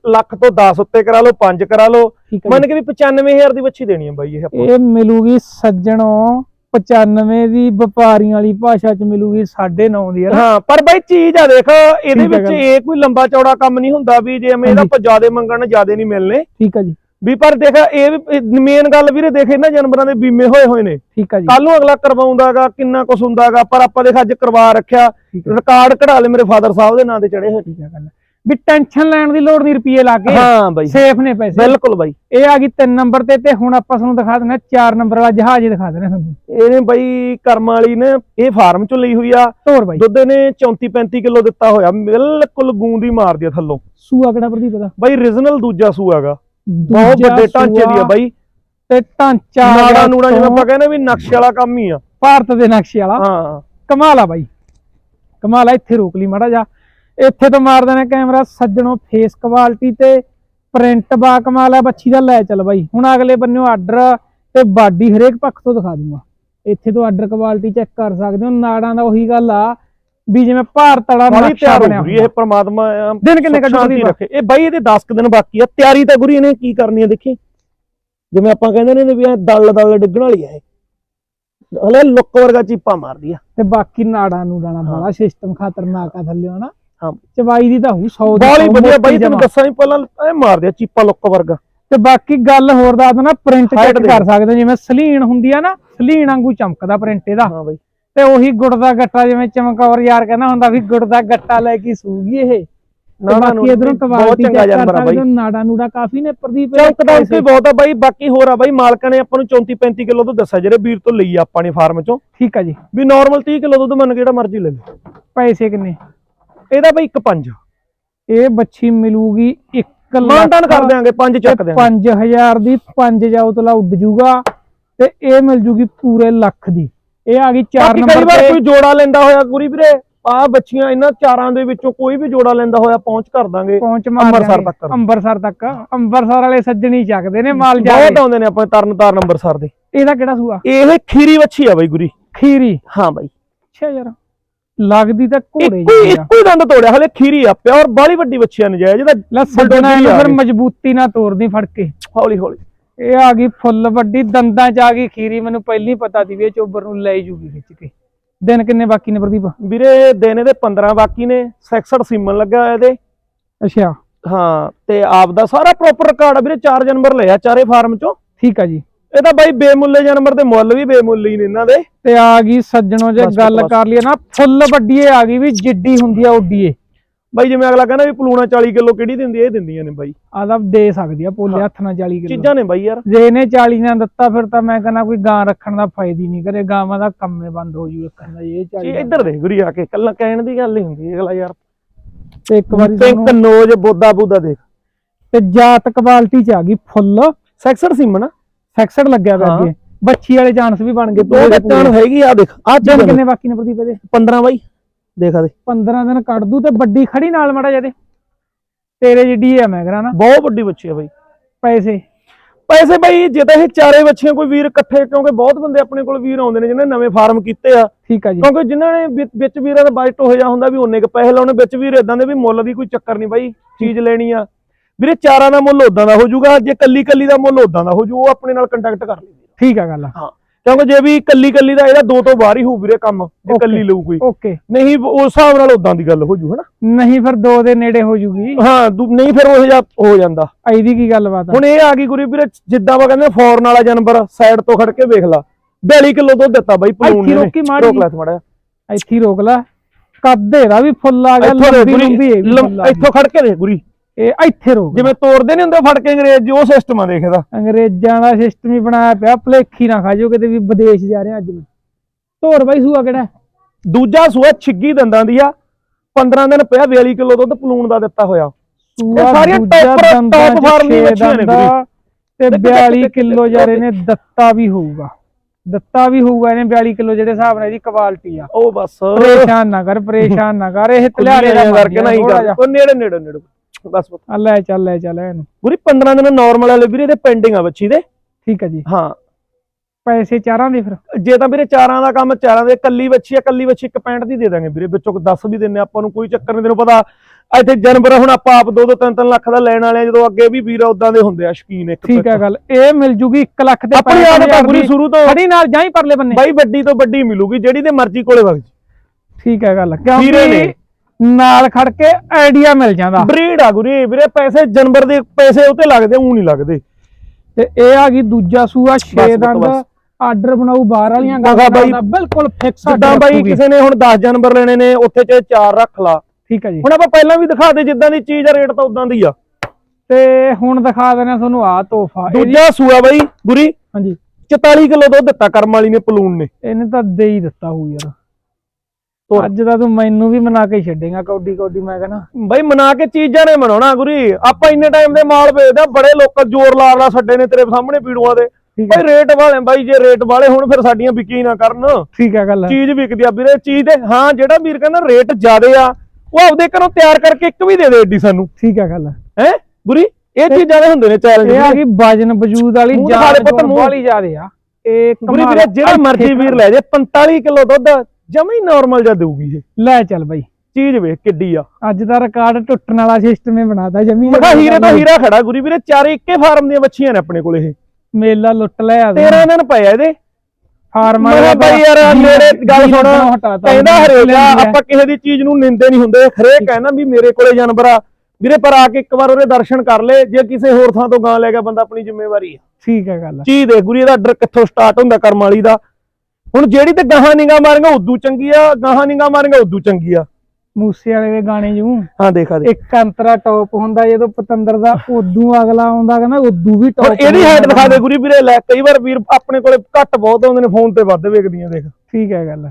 ਲੱਖ ਤੋਂ 10 ਉੱਤੇ ਕਰਾ ਲਓ 5 ਕਰਾ ਲਓ ਮੰਨ ਕੇ ਵੀ 95000 ਦੀ ਬੱਚੀ ਦੇਣੀ ਹੈ ਬਾਈ ਇਹ ਆਪਾਂ ਜੀ। ਇਹ ਮਿਲੂਗੀ ਸੱਜਣੋਂ 95 ਦੀ ਵਪਾਰੀਆਂ ਵਾਲੀ ਭਾਸ਼ਾ ਚ ਮਿਲੂਗੀ 9.5 ਦੀ ਹੈ ਪਰ ਬਾਈ ਚੀਜ਼ ਆ ਦੇਖ ਇਹਦੇ ਠੀਕ ਵਿੱਚ ਗੱਲ। ਇਹ ਕੋਈ ਲੰਬਾ ਚੌੜਾ ਕੰਮ ਨਹੀਂ ਹੁੰਦਾ ਵੀ ਜੇ ਮੈਂ ਇਹਦਾ ਹਾਂਜੀ। ਜ਼ਿਆਦੇ ਮੰਗਣ ਜ਼ਿਆਦੇ ਨਹੀਂ ਮਿਲਨੇ ਠੀਕ ਹੈ ਜੀ। ਵੀ ਪਰ ਦੇਖ ਇਹ ਵੀ ਮੇਨ ਗੱਲ ਵੀਰੇ ਦੇਖ ਇਹਨਾਂ ਜਾਨਵਰਾਂ ਦੇ ਬੀਮੇ ਹੋਏ ਹੋਏ ਨੇ। ਠੀਕ ਹੈ ਜੀ। ਕੱਲ ਨੂੰ ਅਗਲਾ ਕਰਵਾਉਂਦਾਗਾ ਕਿੰਨਾ ਕੁਛ ਹੁੰਦਾਗਾ ਪਰ ਆਪਾਂ ਦੇਖ ਅੱਜ ਕਰਵਾ ਰੱਖਿਆ। ਠੀਕ ਰਿਕਾਰਡ ਕਢਾ ਲੈ ਮੇਰੇ ਫਾਦਰ ਸਾਹਿਬ ਦੇ ਨਾਂ ਤੇ ਚੜੇ ਹੋਏ। ਠੀਕ ਹੈ ਗੱਲ। ਵੀ ਟੈਨਸ਼ਨ ਲੈਣ ਦੀ ਲੋੜ ਨਹੀਂ ਰੁਪਏ ਲਾ ਕੇ। ਹਾਂ ਬਾਈ। ਸੇਫ ਨੇ ਪੈਸੇ। ਬਿਲਕੁਲ ਬਾਈ। ਇਹ ਆ ਗਈ 3 ਨੰਬਰ ਤੇ ਤੇ ਹੁਣ ਆਪਾਂ ਤੁਹਾਨੂੰ ਦਿਖਾ ਦਿੰਦੇ 4 ਨੰਬਰ ਵਾਲਾ ਜਹਾਜ਼ ਦਿਖਾ ਦਿੰਦੇ ਤੁਹਾਨੂੰ। ਇਹਨੇ ਬਾਈ ਕਰਮ ਵਾਲੀ ਨੇ ਇਹ ਫਾਰਮ ਚੋਂ ਲਈ ਹੋਈ ਆ। ਦੁੱਧ ਨੇ 34 35 ਕਿਲੋ ਦਿੱਤਾ ਹੋਇਆ ਬਿਲਕੁਲ ਗੂੰਦੀ ਮਾਰਦੀ ਆ ਥੱਲੋਂ। ਸੂਆ ਕਿਹੜਾ ਪ੍ਰਦੀਪ ਦਾ? ਬਾਈ ਰੀਜਨਲ ਦੂਜਾ ਸੂ ਹੈਗਾ। ਬਹੁਤ ਵੱਡੇ ਢਾਂਚੇ ਦੀ ਆ ਬਾਈ। ਤੇ ਢਾਂਚਾ ਨਾੜਾ ਨੂੜਾ ਜਿਵੇਂ ਆਪਾਂ ਕਹਿੰਦੇ ਵੀ ਨਕਸ਼ੇ ਵਾਲਾ ਕੰਮ ਹੀ ਆ। ਭਾਰਤ ਦੇ ਨਕਸ਼ੇ ਵਾਲਾ। ਹਾਂ। ਕਮਾਲ ਆ ਬਾਈ। ਕਮਾਲ ਆ ਇੱਥੇ ਰੋਕ ਲਈ ਮਾੜਾ ਜਾ ਇੱਥੇ ਤੋਂ ਮਾਰਦੇ ਨੇ ਕੈਮਰਾ ਸੱਜਣੋਂ ਫੇਸ ਕੁਆਲਿਟੀ ਤੇ ਪ੍ਰਿੰਟ ਬਾ ਕਮਾਲ ਆ ਬੱਚੀ ਦਾ ਲੈ ਚੱਲ ਬਾਈ। ਹੁਣ ਅਗਲੇ ਬੰਨਿਓ ਆਰਡਰ ਤੇ ਬਾਡੀ ਹਰੇਕ ਪੱਖ ਤੋਂ ਦਿਖਾ ਦੂੰਗਾ। ਇੱਥੇ ਤੋਂ ਆਰਡਰ ਕੁਆਲਿਟੀ ਚੈੱਕ ਕਰ ਸਕਦੇ ਹੋ ਨਾੜਾਂ ਦਾ ਉਹੀ ਗੱਲ ਆ ਵੀ ਜਿਵੇਂ ਭਾਰਤ ਵਾਲਾ ਨਕਸ਼ਾ ਤਿਆਰ ਬਣਿਆ ਹੋ ਰਹੀ ਹੁੰਦਾ। ਇਹ ਪ੍ਰਮਾਤਮਾ ਦਿਨ ਕਿੰਨੇ ਕੱਢੂ ਸ਼ਾਂਤੀ ਪ੍ਰਦੀਪ? ਰੱਖੇ। ਇਹ ਬਾਈ ਇਹਦੇ 10 ਕੁ ਦਿਨ ਬਾਕੀ ਆ। ਤਿਆਰੀ ਤਾਂ ਗੁਰੀ ਇਹਨੇ ਕੀ ਕਰਨੀ ਆ ਦੇਖੀ? ਜਿਵੇਂ ਆਪਾਂ ਕਹਿੰਦੇ ਨੇ ਵੀ ਇਹ ਦਲ ਦਲ ਡਿੱਗਣ ਵਾਲੀ ਆ ਇਹ। ਹਲੇ ਲੁੱਕ ਵਰਗਾ ਚੀਪਾ ਮਾਰਦੀ ਆ। ਤੇ ਬਾਕੀ ਨਾੜਾਂ ਨੂੰ ਡਾਣਾ। ਬੜਾ ਸਿਸਟਮ ਖਤਰਨਾਕ ਆ ਥੱਲੇ ਹਨਾ। ਹਾਂ। ਚਵਾਈ ਦੀ ਤਾਂ ਹੂ 100 ਦੀ ਬਾਲੀ ਵਧੀਆ ਬਾਈ ਤੈਨੂੰ। ਦੱਸਾਂ ਹੀ ਪਹਿਲਾਂ ਇਹ ਮਾਰਦੀ ਚੀਪਾ ਲੁੱਕ ਵਰਗਾ। ਤੇ ਬਾਕੀ ਗੱਲ ਹੋਰ ਦੱਸ ਦਣਾ ਪ੍ਰਿੰਟ ਚੈੱਕ। ਕਰ ਸਕਦੇ ਜਿਵੇਂ ਸਲੀਨ ਹੁੰਦੀ ਆ ਨਾ ਸਲੀਨ ਵਾਂਗੂ ਚਮਕਦਾ ਪ੍ਰਿੰਟ ਇਹਦਾ। ਹਾਂ ਬਾਈ। ਤੇ ਉਹੀ ਗੁੜ ਦਾ ਗੱਟਾ ਜਿਵੇਂ ਚਮਕੌਰ ਯਾਰ ਕਹਿੰਦਾ ਹੁੰਦਾ ਵੀ ਗੁੜ ਦਾ ਗੱਟਾ ਲੈ ਕੇ ਸੂਗੀ ਇਹ। ਤੇ ਨਾ, ਨਾ, ਬਾਕੀ ਇਧਰੋਂ ਬਹੁਤ ਚੰਗਾ ਜਾਨਵਰ ਆ ਬਾਈ। ਨਾੜਾ ਨੂੜਾ ਕਾਫੀ ਨੇ ਪ੍ਰਦੀਪ ਇਹਦੇ ਚੌਂਕ ਦਾ ਪੈਸੇ- ਉੱਤੇ ਬਹੁਤ ਆ ਬਾਈ ਬਾਕੀ ਹੋਰ ਆ ਬਾਈ ਮਾਲਕਾਂ ਨੇ ਆਪਾਂ ਨੂੰ 34 35 ਕਿਲੋ ਤੋਂ ਦੱਸਿਆ ਜਿਹੜੇ ਵੀਰ ਤੋਂ ਲਈ ਆਪਾਂ ਨੇ ਫਾਰਮ ਚੋਂ। ਠੀਕ ਆ ਜੀ। ਵੀ ਨਾਰਮਲ 30 ਕਿਲੋ ਦੁੱਧ ਮੰਨ ਕੇ ਜਿਹੜਾ ਮਰਜ਼ੀ ਲੈ ਲਓ। ਪੈਸੇ ਕਿੰਨੇ? ਇਹਦਾ ਬਾਈ ਇੱਕ ਪੰਜ। ਇਹ ਬੱਚੀ ਮਿਲੂਗੀ 1 ਮਾਨਦਾਨ ਕਰ ਦਿਆਂਗੇ ਪੰਜ ਚੱਕ ਦਿਆਂਗੇ। 5000 ਦੀ 5 ਜਾਉ ਤਲਾ ਉੱਡ ਜੂਗਾ ਤੇ ਇਹ ਮਿਲ ਜੂਗੀ ਪੂਰੇ ਲੱਖ ਦੀ। ਇਹ ਆ ਗਈ 4 ਬਾਕੀ ਕਈ ਨੰਬਰ ਵਾਰ ਤੇ ਕੋਈ ਜੋੜਾ ਲੈਂਦਾ ਹੋਇਆ ਗੁਰੀ ਵੀਰੇ ਆ ਬੱਚੀਆਂ ਇਹਨਾਂ ਚਾਰਾਂ ਦੇ ਵਿੱਚੋਂ ਕੋਈ ਵੀ ਜੋੜਾ ਲੈਂਦਾ ਹੋਇਆ ਪਹੁੰਚ ਕਰ ਦਾਂਗੇ ਅੰਮ੍ਰਿਤਸਰ। ਤੱਕ। ਅੰਮ੍ਰਿਤਸਰ ਤੱਕ। ਅੰਮ੍ਰਿਤਸਰ ਵਾਲੇ ਸੱਜਣੀ ਚੱਕਦੇ ਨੇ ਮਾਲ ਜਾ ਬਹੁਤ ਆਉਂਦੇ ਨੇ ਆਪਣੇ ਤਰਨ ਤਾਰਨ ਅੰਮ੍ਰਿਤਸਰ ਦੇ। ਇਹਦਾ ਕਿਹੜਾ ਸੂਆ? ਇਹ ਖੀਰੀ ਵੱਛੀ ਆ ਬਾਈ ਗੁਰੀ। ਖੀਰੀ। ਹਾਂ ਬਾਈ। ਅੱਛਾ ਯਾਰ। ਲੱਗਦੀ ਤਾਂ ਘੋੜੇ ਇੱਕੋ ਹੀ ਇੱਕੋ ਹੀ ਦੰਦ ਤੋੜਿਆ ਹਲੇ ਖੀਰੀ ਆ ਪਿਓਰ ਬਾਲੀ ਵੱਡੀ ਵੱਛੀ ਆ ਨਜਾਇਜ਼ ਇਹਦਾ ਲੈ ਸੱਜਣਾ ਬਲਡੋਜ਼ਰ ਹੀ ਇਹਨੂੰ ਆ ਫਿਰ ਗਈ। ਮਜ਼ਬੂਤੀ ਨਾਲ ਤੋੜਦੀ ਫੜ ਕੇ। ਹੌਲੀ ਹੌਲੀ। ਇਹ ਆ ਗਈ ਫੁੱਲ ਵੱਡੀ ਦੰਦਾਂ ਚ ਆ ਗਈ ਖੀਰੀ ਮੈਨੂੰ ਪਹਿਲੀ ਪਤਾ ਸੀ ਵੀ ਇਹ ਚੋਬਰ ਨੂੰ ਲੈ ਜੂਗੀ ਖਿੱਚ ਕੇ। ਦਿਨ ਕਿੰਨੇ ਬਾਕੀ ਨੇ ਪ੍ਰਦੀਪ? ਵੀਰੇ ਦਿਨ ਇਹਦੇ 15 ਬਾਕੀ ਨੇ 66 ਸੀਮਨ ਲੱਗਾ ਹੋਇਆ ਇਹਦੇ। ਅੱਛਾ। ਹਾਂ ਤੇ ਆਪ ਦਾ ਸਾਰਾ ਪ੍ਰੋਪਰ ਰਿਕਾਰਡ ਆ ਵੀਰੇ ਚਾਰ ਜਾਨਵਰ ਲਿਆ ਚਾਰੇ ਫਾਰਮ ਚੋਂ। ਠੀਕ ਆ ਜੀ। ਇਹਦਾ ਬਾਈ ਬੇਮੁੱਲੇ ਜਾਨਵਰ ਦੇ ਮੁੱਲ ਵੀ ਬੇਮੁੱਲੇ ਹੀ ਨੇ ਇਹਨਾਂ ਦੇ। ਤੇ ਆ ਗਈ ਸੱਜਣੋ ਜੇ ਗੱਲ। ਕਰ ਲਈਏ ਨਾ ਫੁੱਲ ਵੱਡੀ ਇਹ ਆ ਗਈ ਵੀ ਜਿੱਡੀ ਹੁੰਦੀ ਆ ਉੱਡੀਏ। ਬਾਈ ਜਿਵੇਂ ਅਗਲਾ ਕਹਿੰਦਾ ਵੀ ਪਲੂਣਾ 40 ਕਿਲੋ ਕਿਹੜੀ ਦਿੰਦੀ ਇਹ ਦਿੰਦੀਆਂ ਨੇ ਬਾਈ। ਆਦਾ ਦੇ ਸਕਦੀ ਆ ਪੋਲੇ ਹੱਥ ਨਾਲ 40 ਕਿਲੋ। ਚੀਜ਼ਾਂ ਨੇ ਬਾਈ ਯਾਰ। ਜੇ ਇਹਨੇ 40 ਨਾਲ ਦਿੱਤਾ ਫਿਰ ਤਾਂ ਮੈਂ ਕਹਿੰਦਾ ਕੋਈ ਗਾਂ ਰੱਖਣ ਦਾ ਫਾਇਦਾ ਹੀ ਨਹੀਂ ਕਰੇ ਗਾਵਾਂ ਦਾ ਕੰਮੇ ਬੰਦ ਹੋ ਜੂ ਰੱਖਣ ਦਾ ਇਹ 40 ਜੀ ਇੱਧਰ ਦੇਖ ਗੁਰੀ ਆ ਕੇ ਕੱਲਾ ਕਹਿਣ ਦੀ ਗੱਲ ਹੀ ਹੁੰਦੀ ਅਗਲਾ ਯਾਰ। ਤੇ ਇੱਕ ਵਾਰੀ ਤੁਹਾਨੂੰ ਨੋਜ ਬੋਦਾ ਬੂਦਾ ਦੇਖ। ਤੇ ਜਾਤ ਕੁਆਲਿਟੀ ਚ ਆ ਗਈ ਫੁੱਲ। ਸੈਕਸਰ ਸੀਮਨ ਸੈਕਸਡ ਲੱਗਿਆ ਪਿਆ। ਅੱਗੇ। ਬੱਚੀ ਵਾਲੇ ਚਾਂਸ ਵੀ ਬਣ ਗਏ ਦੋ ਦੇ ਬੱਚਾਂ। ਹੈਗੀ ਆ ਦੇਖ ਆ ਚੀਜ਼ ਕਿੰਨੇ ਬਾਕੀ ਨੇ ਪ੍ਰਦੀਪ ਇਹਦੇ? 15 ਬਾਈ ਦੇਖ ਆ ਦੇ। 15 ਦਿਨ ਕੱਢ ਦੂ ਤੇ ਵੱਡੀ ਖੜੀ ਨਾਲ ਮੜਾ ਜਦੇ ਤੇਰੇ ਜਿੱਡੀ ਆ ਮੈਂ ਕਰਾਂ ਨਾ ਬਹੁਤ ਵੱਡੀ ਬੱਚੀ ਆ ਬਾਈ। ਪੈਸੇ। ਪੈਸੇ ਬਾਈ ਜੇ ਤਾਂ ਇਹ ਚਾਰੇ ਬੱਚੀਆਂ ਕੋਈ ਵੀਰ ਇਕੱਠੇ ਕਿਉਂਕਿ ਬਹੁਤ ਬੰਦੇ ਆਪਣੇ ਕੋਲ ਵੀਰ ਆਉਂਦੇ ਨੇ ਜਿਹਨੇ ਨਵੇਂ ਫਾਰਮ ਕੀਤੇ ਆ। ਠੀਕ ਆ ਜੀ। ਕਿਉਂਕਿ ਜਿਨ੍ਹਾਂ ਨੇ ਵਿੱਚ ਵੀਰਾਂ ਦਾ ਬਜਟ ਹੋ ਜਾ ਹੁੰਦਾ ਵੀ ਉਹਨੇ ਕ ਪੈਸੇ ਲਾਉਣੇ ਵਿੱਚ ਵੀਰ ਇਦਾਂ ਦੇ ਵੀ ਮੁੱਲ ਦੀ ਕੋਈ ਚੱਕਰ ਨਹੀਂ ਬਾਈ ਚੀਜ਼ ਲੈਣੀ ਆ। ਵੀਰੇ ਚਾਰਾਂ ਦਾ ਮੁੱਲ ਉਦਾਂ ਦਾ ਹੋ ਜਾਊਗਾ ਜੇ ਕੱਲੀ ਕੱਲੀ ਦਾ ਮੁੱਲ ਉਦਾਂ ਦਾ ਹੋ ਜਾਊ ਉਹ ਆਪਣੇ ਨਾਲ ਕੰਟੈਕਟ ਕਰ ਲਈ ਠੀਕ ਆ ਗੱਲ ਹਾਂ ਕਿਉਂਕਿ ਜੇ ਵੀ ਕੱਲੀ ਕੱਲੀ ਦਾ ਇਹਦਾ ਦੋ ਤੋਂ ਬਾਹਰ ਹੀ ਹੋਊ ਵੀਰੇ ਕੰਮ ਜੇ. ਕੱਲੀ ਲਊ ਕੋਈ। ਓਕੇ ਨਹੀਂ ਉਸ ਹਿਸਾਬ ਨਾਲ ਉਦਾਂ ਦੀ ਗੱਲ ਹੋ ਜੂ ਹਨਾ? ਨਹੀਂ ਫਿਰ ਦੋ ਦੇ ਨੇੜੇ ਹੋ ਜੂਗੀ ਹਾਂ ਦੂ- ਨਹੀਂ ਫਿਰ ਉਹ ਜਿਹਾ ਹੋ ਜਾਂਦਾ। ਇਹਦੀ ਕੀ ਗੱਲਬਾਤ ਆ? ਹੁਣ ਇਹ ਆ ਗਈ ਗੁਰੀ ਵੀਰੇ ਜਿੱਦਾਂ ਵਾ ਕਹਿੰਦੇ ਫੌਰਨ ਵਾਲਾ ਜਾਨਵਰ ਸਾਈਡ ਤੋਂ ਖੜ ਕੇ ਵੇਖ ਲਾ। 42 ਕਿਲੋ ਦੁੱਧ ਦਿੱਤਾ ਬਾਈ ਪਲੂਨ ਇੱਥੇ ਨੇ। ਰੋਕੀ ਲੈ ਥੋੜਾ ਇੱਥੇ ਰੋਕ ਲੈ। ਕੱਦ ਇਹਦਾ ਵੀ ਫੁੱਲ ਆ ਗਿਆ ਇੱਥੋਂ ਦੇ ਲੰਬੀ ਲੰਬੀ। ਇੱਥੋਂ ਖੜ ਕੇ ਦੇਖ ਗੁਰੀ ਇਹ ਇੱਥੇ ਰੋਕ ਜਿਵੇਂ ਤੋੜਦੇ ਨਹੀਂ ਹੁੰਦੇ ਫੜ ਕੇ ਅੰਗਰੇਜ਼ ਜੀ, ਉਹ ਸਿਸਟਮ ਆ ਦੇਖਦਾ ਅੰਗਰੇਜ਼ਾਂ ਦਾ ਸਿਸਟਮ ਹੀ ਬਣਾਇਆ ਪਿਆ ਭਲੇਖੀ ਨਾ ਖਾਜੋ ਕਿਤੇ ਵੀ ਵਿਦੇਸ਼ ਜਾ ਰਹੇ ਅੱਜ ਵੀ ਧੋਰ ਬਾਈ ਸੂਆ ਕਿਹੜਾ? ਦੂਜਾ ਸੂਆ ਛਿੱਗੀ ਦੰਦਾਂ ਦੀ ਆ 15 ਦਿਨ ਪਿਆ 42 ਕਿਲੋ ਦੁੱਧ ਪਲੂਨ ਦਾ ਦਿੱਤਾ ਹੋਇਆ। ਸਾਰੀਆਂ ਫਾਰਮ ਮੱਛੀਆਂ ਨੇ ਤੇ ਦੇਖੋ, 42 ਦੇਖੋ, ਕਿਲੋ ਯਾਰ ਇਹਨੇ ਦਿੱਤਾ ਵੀ ਹੋਊਗਾ। ਦਿੱਤਾ ਵੀ ਹੋਊਗਾ ਇਹਨੇ 42 ਕਿਲੋ ਜਿਹੜੇ ਹਿਸਾਬ ਨਾਲ ਇਹਦੀ ਕੁਆਲਿਟੀ ਆ। ਉਹ ਬਸ। ਪਰੇਸ਼ਾਨ ਨਾ ਕਰ ਪਰੇਸ਼ਾਨ ਨਾ ਕਰ ਇਹ ਤਲਿਆਰੇ ਦਾ ਕਰਕੇ ਨਹੀਂ ਕਰ ਉਹ ਨੇੜੇ ਨੇੜੇ ਨੇੜੇ। ਬਸ। ਆ ਲੈ ਚੱਲ ਲੈ ਚੱਲ ਇਹਨੂੰ। ਗੁਰੀ 15 ਦਿਨ ਨਾਰਮਲ ਵਾਲੇ ਵੀਰੇ ਦੇ ਪੈਂਡਿੰਗ ਆ ਬੱਚੀ ਦੇ। ਠੀਕ ਹੈ ਜੀ। ਹਾਂ। ਪੈਸੇ ਚਾਰਾਂ ਦੇ ਫਿਰ? ਜੇ ਤਾਂ ਵੀਰੇ ਚਾਰਾਂ ਦਾ ਕੰਮ ਚਾਰਾਂ ਦੇ ਕੱਲੀ ਬੱਚੀ ਆ ਕੱਲੀ ਬੱਚੀ 1.65 ਦੀ ਦੇ ਦਾਂਗੇ ਵੀਰੇ ਵਿੱਚੋਂ 10 ਵੀ ਦਿੰਨੇ ਆਪਾਂ ਨੂੰ ਕੋਈ ਚੱਕਰ ਨਹੀਂ ਤੈਨੂੰ ਪਤਾ ਇੱਥੇ ਜਾਨਵਰ ਹੁਣ ਆਪਾਂ ਆਪ 2-2 3-3 ਲੱਖ ਦਾ ਲੈਣ ਵਾਲੇ ਜਦੋਂ ਅੱਗੇ ਵੀ ਵੀਰ ਉਦਾਂ ਦੇ ਹੁੰਦੇ ਆ ਸ਼ਕੀਨ ਇੱਕ ਠੀਕ ਹੈ ਗੱਲ ਇਹ ਮਿਲ ਜੂਗੀ 1 ਲੱਖ ਤੇ ਆਪਣੀ ਆਦਤ ਆ 65,000 ਗੁਰੀ ਦੀ। ਸ਼ੁਰੂ ਤੋਂ। ਖੜੀ ਨਾਲ ਜਾਈ ਪਰਲੇ ਬੰਨੇ। ਬਾਈ ਵੱਡੀ ਤੋਂ ਵੱਡੀ ਮਿਲੂਗੀ ਜਿਹੜੀ ਦੇ ਮਰਜ਼ੀ ਕੋਲੇ ਵਗ ਠੀਕ ਹੈ ਗੱਲ। ਕਿਉਂਕਿ ਨਾਲ ਖੜ ਕੇ ਆਈਡੀਆ ਮਿਲ ਜਾਂਦਾ। ਬਰੀਡ ਆ ਗੁਰੀ ਵੀਰੇ ਪੈਸੇ ਜਾਨਵਰ ਦੇ ਪੈਸੇ ਉਤੇ ਲੱਗਦੇ ਉਹ ਨਹੀਂ ਲੱਗਦੇ। ਤੇ ਇਹ ਆ ਗਈ ਦੂਜਾ ਸੂਆ 6 ਬਸ, ਦੰਦ। ਆਰਡਰ ਬਣਾਉ ਬਾਹਰ ਵਾਲੀਆਂ ਦਾ ਬਿਲਕੁਲ ਫਿਕਸ ਜਿੱਦਾਂ ਬਾਈ ਕਿਸੇ ਨੇ ਹੁਣ 10 ਜਾਨਵਰ ਲੈਣੇ ਨੇ ਉੱਥੇ ਚ 4 ਰੱਖ ਲਾ। ਠੀਕ ਹੈ ਜੀ। ਹੁਣ ਆਪਾਂ ਪਹਿਲਾਂ ਵੀ ਦਿਖਾ ਦੇ ਜਿੱਦਾਂ ਦੀ ਚੀਜ਼ ਆ ਰੇਟ ਤਾਂ ਉਦਾਂ ਦੀ ਆ। ਤੇ ਹੁਣ ਦਿਖਾ ਦਿੰਦੇ ਹਾਂ ਤੁਹਾਨੂੰ ਆ ਤੋਹਫਾ। ਦੂਜਾ ਸੂਆ ਬਾਈ ਗੁਰੀ ਹਾਂਜੀ। 44 ਕਿਲੋ ਦੁੱਧ ਦਿੱਤਾ ਕਰਮ ਵਾਲੀ ਨੇ ਪਲੂਨ ਨੇ। ਇਹਨੇ ਤਾਂ ਦੇ ਹੀ ਦਿੱਤਾ ਹੋਊ ਯਾਰ। ਅੱਜ ਦਾ ਤੂੰ ਮੈਨੂੰ ਵੀ ਮਨਾ ਕੇ ਛੱਡੇਗਾ ਕੌਡੀ ਕੌਡੀ ਮੈਂ ਕਹਿੰਦਾ। ਬਾਈ ਮਨਾ ਕੇ ਚੀਜ਼ਾਂ ਨੇ ਮਨਾਉਣਾ ਗੁਰੀ। ਆਪਾਂ ਇੰਨੇ ਟਾਈਮ ਦੇ ਮਾਲ ਵੇਚਦੇ ਆ ਬੜੇ ਲੋਕ ਜ਼ੋਰ ਲਾ ਲਾ ਛੱਡੇ ਨੇ ਤੇਰੇ ਸਾਹਮਣੇ ਪੀੜੂਆਂ ਦੇ। ਬਾਈ ਰੇਟ ਵਾਲੇ ਬਾਈ ਜੇ ਰੇਟ ਵਾਲੇ ਹੁਣ ਫਿਰ ਸਾਡੀਆਂ ਵਿਕੀ ਨਾ ਕਰਨ। ਠੀਕ ਹੈ ਗੱਲ ਚੀਜ਼ ਵਿਕਦੀ ਆ ਵੀਰੇ ਚੀਜ਼ ਦੇ ਹਾਂ ਜਿਹੜਾ ਵੀਰ ਕਹਿੰਦਾ ਰੇਟ ਜ਼ਿਆਦੇ ਆ ਉਹ ਆਪਦੇ ਘਰੋਂ ਤਿਆਰ ਕਰਕੇ ਇੱਕ ਵੀ ਦੇ ਦੇ ਏਡੀ ਸਾਨੂੰ। ਠੀਕ ਹੈ ਗੱਲ ਹੈ ਗੁਰੀ ਇਹ ਚੀਜ਼ਾਂ ਦੇ ਹੁੰਦੇ ਨੇ ਚੈਲੰਜ ਇਹ ਆ ਗਈ ਵਜਨ ਵਜੂਦ ਵਾਲੀ ਮੂੰਹ। ਵਾਲੀ ਜ਼ਿਆਦੇ ਆ। ਇਹ ਗੁਰੀ ਵੀਰੇ ਜਿਹੜਾ ਮਰਜ਼ੀ ਵੀਰ ਲੈ ਜੇ 45 ਕਿਲੋ ਦੁੱਧ ਜਮਾ ਹੀ ਨਾਰਮਲ ਜਿਹਾ ਦੇਊਗੀ ਇਹ। ਲੈ ਚੱਲ ਬਾਈ। ਚੀਜ਼ ਵੇਖ ਕਿੱਡੀ ਆ। ਅੱਜ ਦਾ ਰਿਕਾਰਡ ਟੁੱਟਣ ਵਾਲਾ ਸਿਸਟਮ ਹੀ ਬਣਾਤਾ ਜਮੀ ਮੈਂ ਕਿਹਾ ਹੀਰੇ ਤੋਂ ਹੀਰਾ ਖੜਾ ਗੁਰੀ ਵੀਰੇ ਚਾਰੇ ਇੱਕੇ ਫਾਰਮ ਦੀਆਂ ਬੱਚੀਆਂ ਨੇ ਆਪਣੇ ਕੋਲ ਇਹ। ਮੇਲਾ ਲੁੱਟ ਲਿਆ 13 ਦਿਨ ਪਏ ਆ ਇਹਦੇ। ਫਾਰਮਰ ਮੈਂ ਕਿਹਾ ਬਾਈ ਯਾਰ ਨੇੜੇ ਗੱਲ ਸੁਣ। ਕਹਿੰਦਾ ਹਰੇਕ ਆ ਆਪਾਂ ਕਿਸੇ ਦੀ ਚੀਜ਼ ਨੂੰ ਨਿੰਦੇ ਨਹੀਂ ਹੁੰਦੇ। ਹਰੇਕ ਕਹਿੰਦਾ ਵੀ ਮੇਰੇ ਕੋਲੇ ਜਾਨਵਰ ਆ। ਵੀਰੇ ਪਰ ਆ ਕੇ ਇੱਕ ਵਾਰ ਉਹਦੇ ਦਰਸ਼ਨ ਕਰ ਲੈ ਜੇ ਕਿਸੇ ਹੋਰ ਥਾਂ ਤੋਂ ਗਾਂ ਲੈ ਗਿਆ ਬੰਦਾ ਆਪਣੀ ਜ਼ਿੰਮੇਵਾਰੀ ਆ। ਠੀਕ ਹੈ ਗੱਲ ਚੀਜ਼ ਦੇਖ ਗੁਰੀ ਇਹਦਾ ਆਰਡਰ ਕਿੱਥੋਂ ਸਟਾਰਟ ਹੁੰਦਾ ਕਰਮ ਵਾਲੀ ਦਾ। ਹੁਣ ਜਿਹੜੀ ਤੇ ਗਾਹਾਂ ਨਿਗਾ ਮਾਰਾਂਗਾ ਉਦੋਂ ਚੰਗੀ ਆ ਗਾਹਾਂ ਨਿਗਾ ਮਾਰਾਂਗਾ ਉਦੋਂ ਚੰਗੀ ਆ। ਮੂਸੇ ਵਾਲੇ ਦੇ ਗਾਣੇ ਜੂ। ਹਾਂ ਦੇਖਾ ਦੇ ਇੱਕ ਅੰਤਰਾ ਟੌਪ ਹੁੰਦਾ ਜਦੋਂ ਪਤੰਦਰ ਦਾ ਉਦੋਂ ਅਗਲਾ ਆਉਂਦਾ ਕਹਿੰਦਾ ਉਦੋਂ ਵੀ ਟੌਪ ਇਹਦੀ ਹਾਈਟ ਦਿਖਾ ਦੇ ਗੁਰੀ ਵੀਰੇ ਲੈ ਕਈ ਵਾਰ ਵੀਰ ਆਪਣੇ ਕੋਲੇ ਘੱਟ ਬਹੁਤ ਆਉਂਦੇ ਨੇ ਫੋਨ ਤੇ ਵੱਧ ਵੇਖਦੀਆਂ ਦੇਖ। ਠੀਕ ਹੈ ਗੱਲ।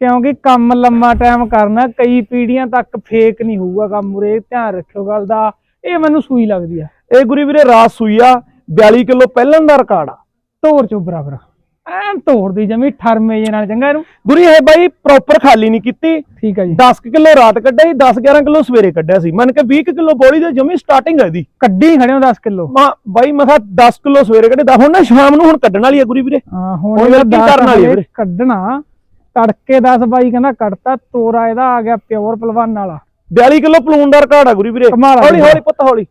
ਕਿਉਂਕਿ ਕੰਮ ਲੰਮਾ ਟਾਈਮ ਕਰਨਾ ਕਈ ਪੀੜ੍ਹੀਆਂ ਤੱਕ ਫੇਕ ਨਹੀਂ ਹੋਊਗਾ ਕੰਮ ਉਰੇ ਧਿਆਨ ਰੱਖਿਓ ਗੱਲ ਦਾ। ਇਹ ਮੈਨੂੰ ਸੂਈ ਲੱਗਦੀ ਆ। ਇਹ ਗੁਰੀ ਵੀਰੇ ਰਾਤ ਸੂਈ ਆ 42 ਕਿਲੋ ਪਹਿਲਣ ਦਾ ਰਿਕਾਰਡ ਆ। ਧੋਰ ਚੋਂ ਬਰਾਬਰ ਐਨ ਧੋਰ ਦੀ ਜਮੀ ਠਰਮੇ ਜੇ ਨਾਲ ਚੰਗਾ ਇਹਨੂੰ। ਗੁਰੀ ਇਹ ਬਾਈ ਪ੍ਰੋਪਰ ਖਾਲੀ ਨਹੀਂ ਕੀਤੀ। ਠੀਕ ਹੈ ਜੀ। 10 ਕਿਲੋ ਰਾਤ ਕੱਢਿਆ ਸੀ 10 11 ਕਿਲੋ ਸਵੇਰੇ ਕੱਢਿਆ ਸੀ। ਮੰਨ ਕੇ 20 ਕਿਲੋ ਬੋਲੀ ਦੇ ਜਮੀ ਸਟਾਰਟਿੰਗ ਹੈ ਇਹਦੀ। ਕੱਢੀ ਖੜੇ ਹੋ 10 ਕਿਲੋ। ਮਾ ਬਾਈ ਮੈਂ ਕਿਹਾ 10 ਕਿਲੋ ਸਵੇਰੇ ਕੱਢੇ। ਦਾ ਹੁਣ ਨਾ ਸ਼ਾਮ ਨੂੰ ਹੁਣ ਕੱਢਣ ਵਾਲੀ ਆ ਗੁਰੀ ਵੀਰੇ। ਹਾਂ ਹੁਣ ਦਸ ਕਰਨ ਵਾਲੀ ਹਲੇ ਵੀਰੇ? ਕੱਢਣਾ। ਤੜਕੇ 10 ਬਾਈ ਕਹਿੰਦਾ ਕੱਢਤਾ ਤੋਰਾ ਇਹਦਾ ਆ ਗਿਆ ਪਿਓਰ ਪਹਿਲਵਾਨ ਵਾਲਾ। 42 ਕਿਲੋ ਪਲੂਨ ਦਾ ਰਿਕਾਰਡ ਆ ਗੁਰੀ ਵੀਰੇ। ਹੌਲੀ। ਹੌਲੀ ਪੁੱਤ ਹੌਲੀ।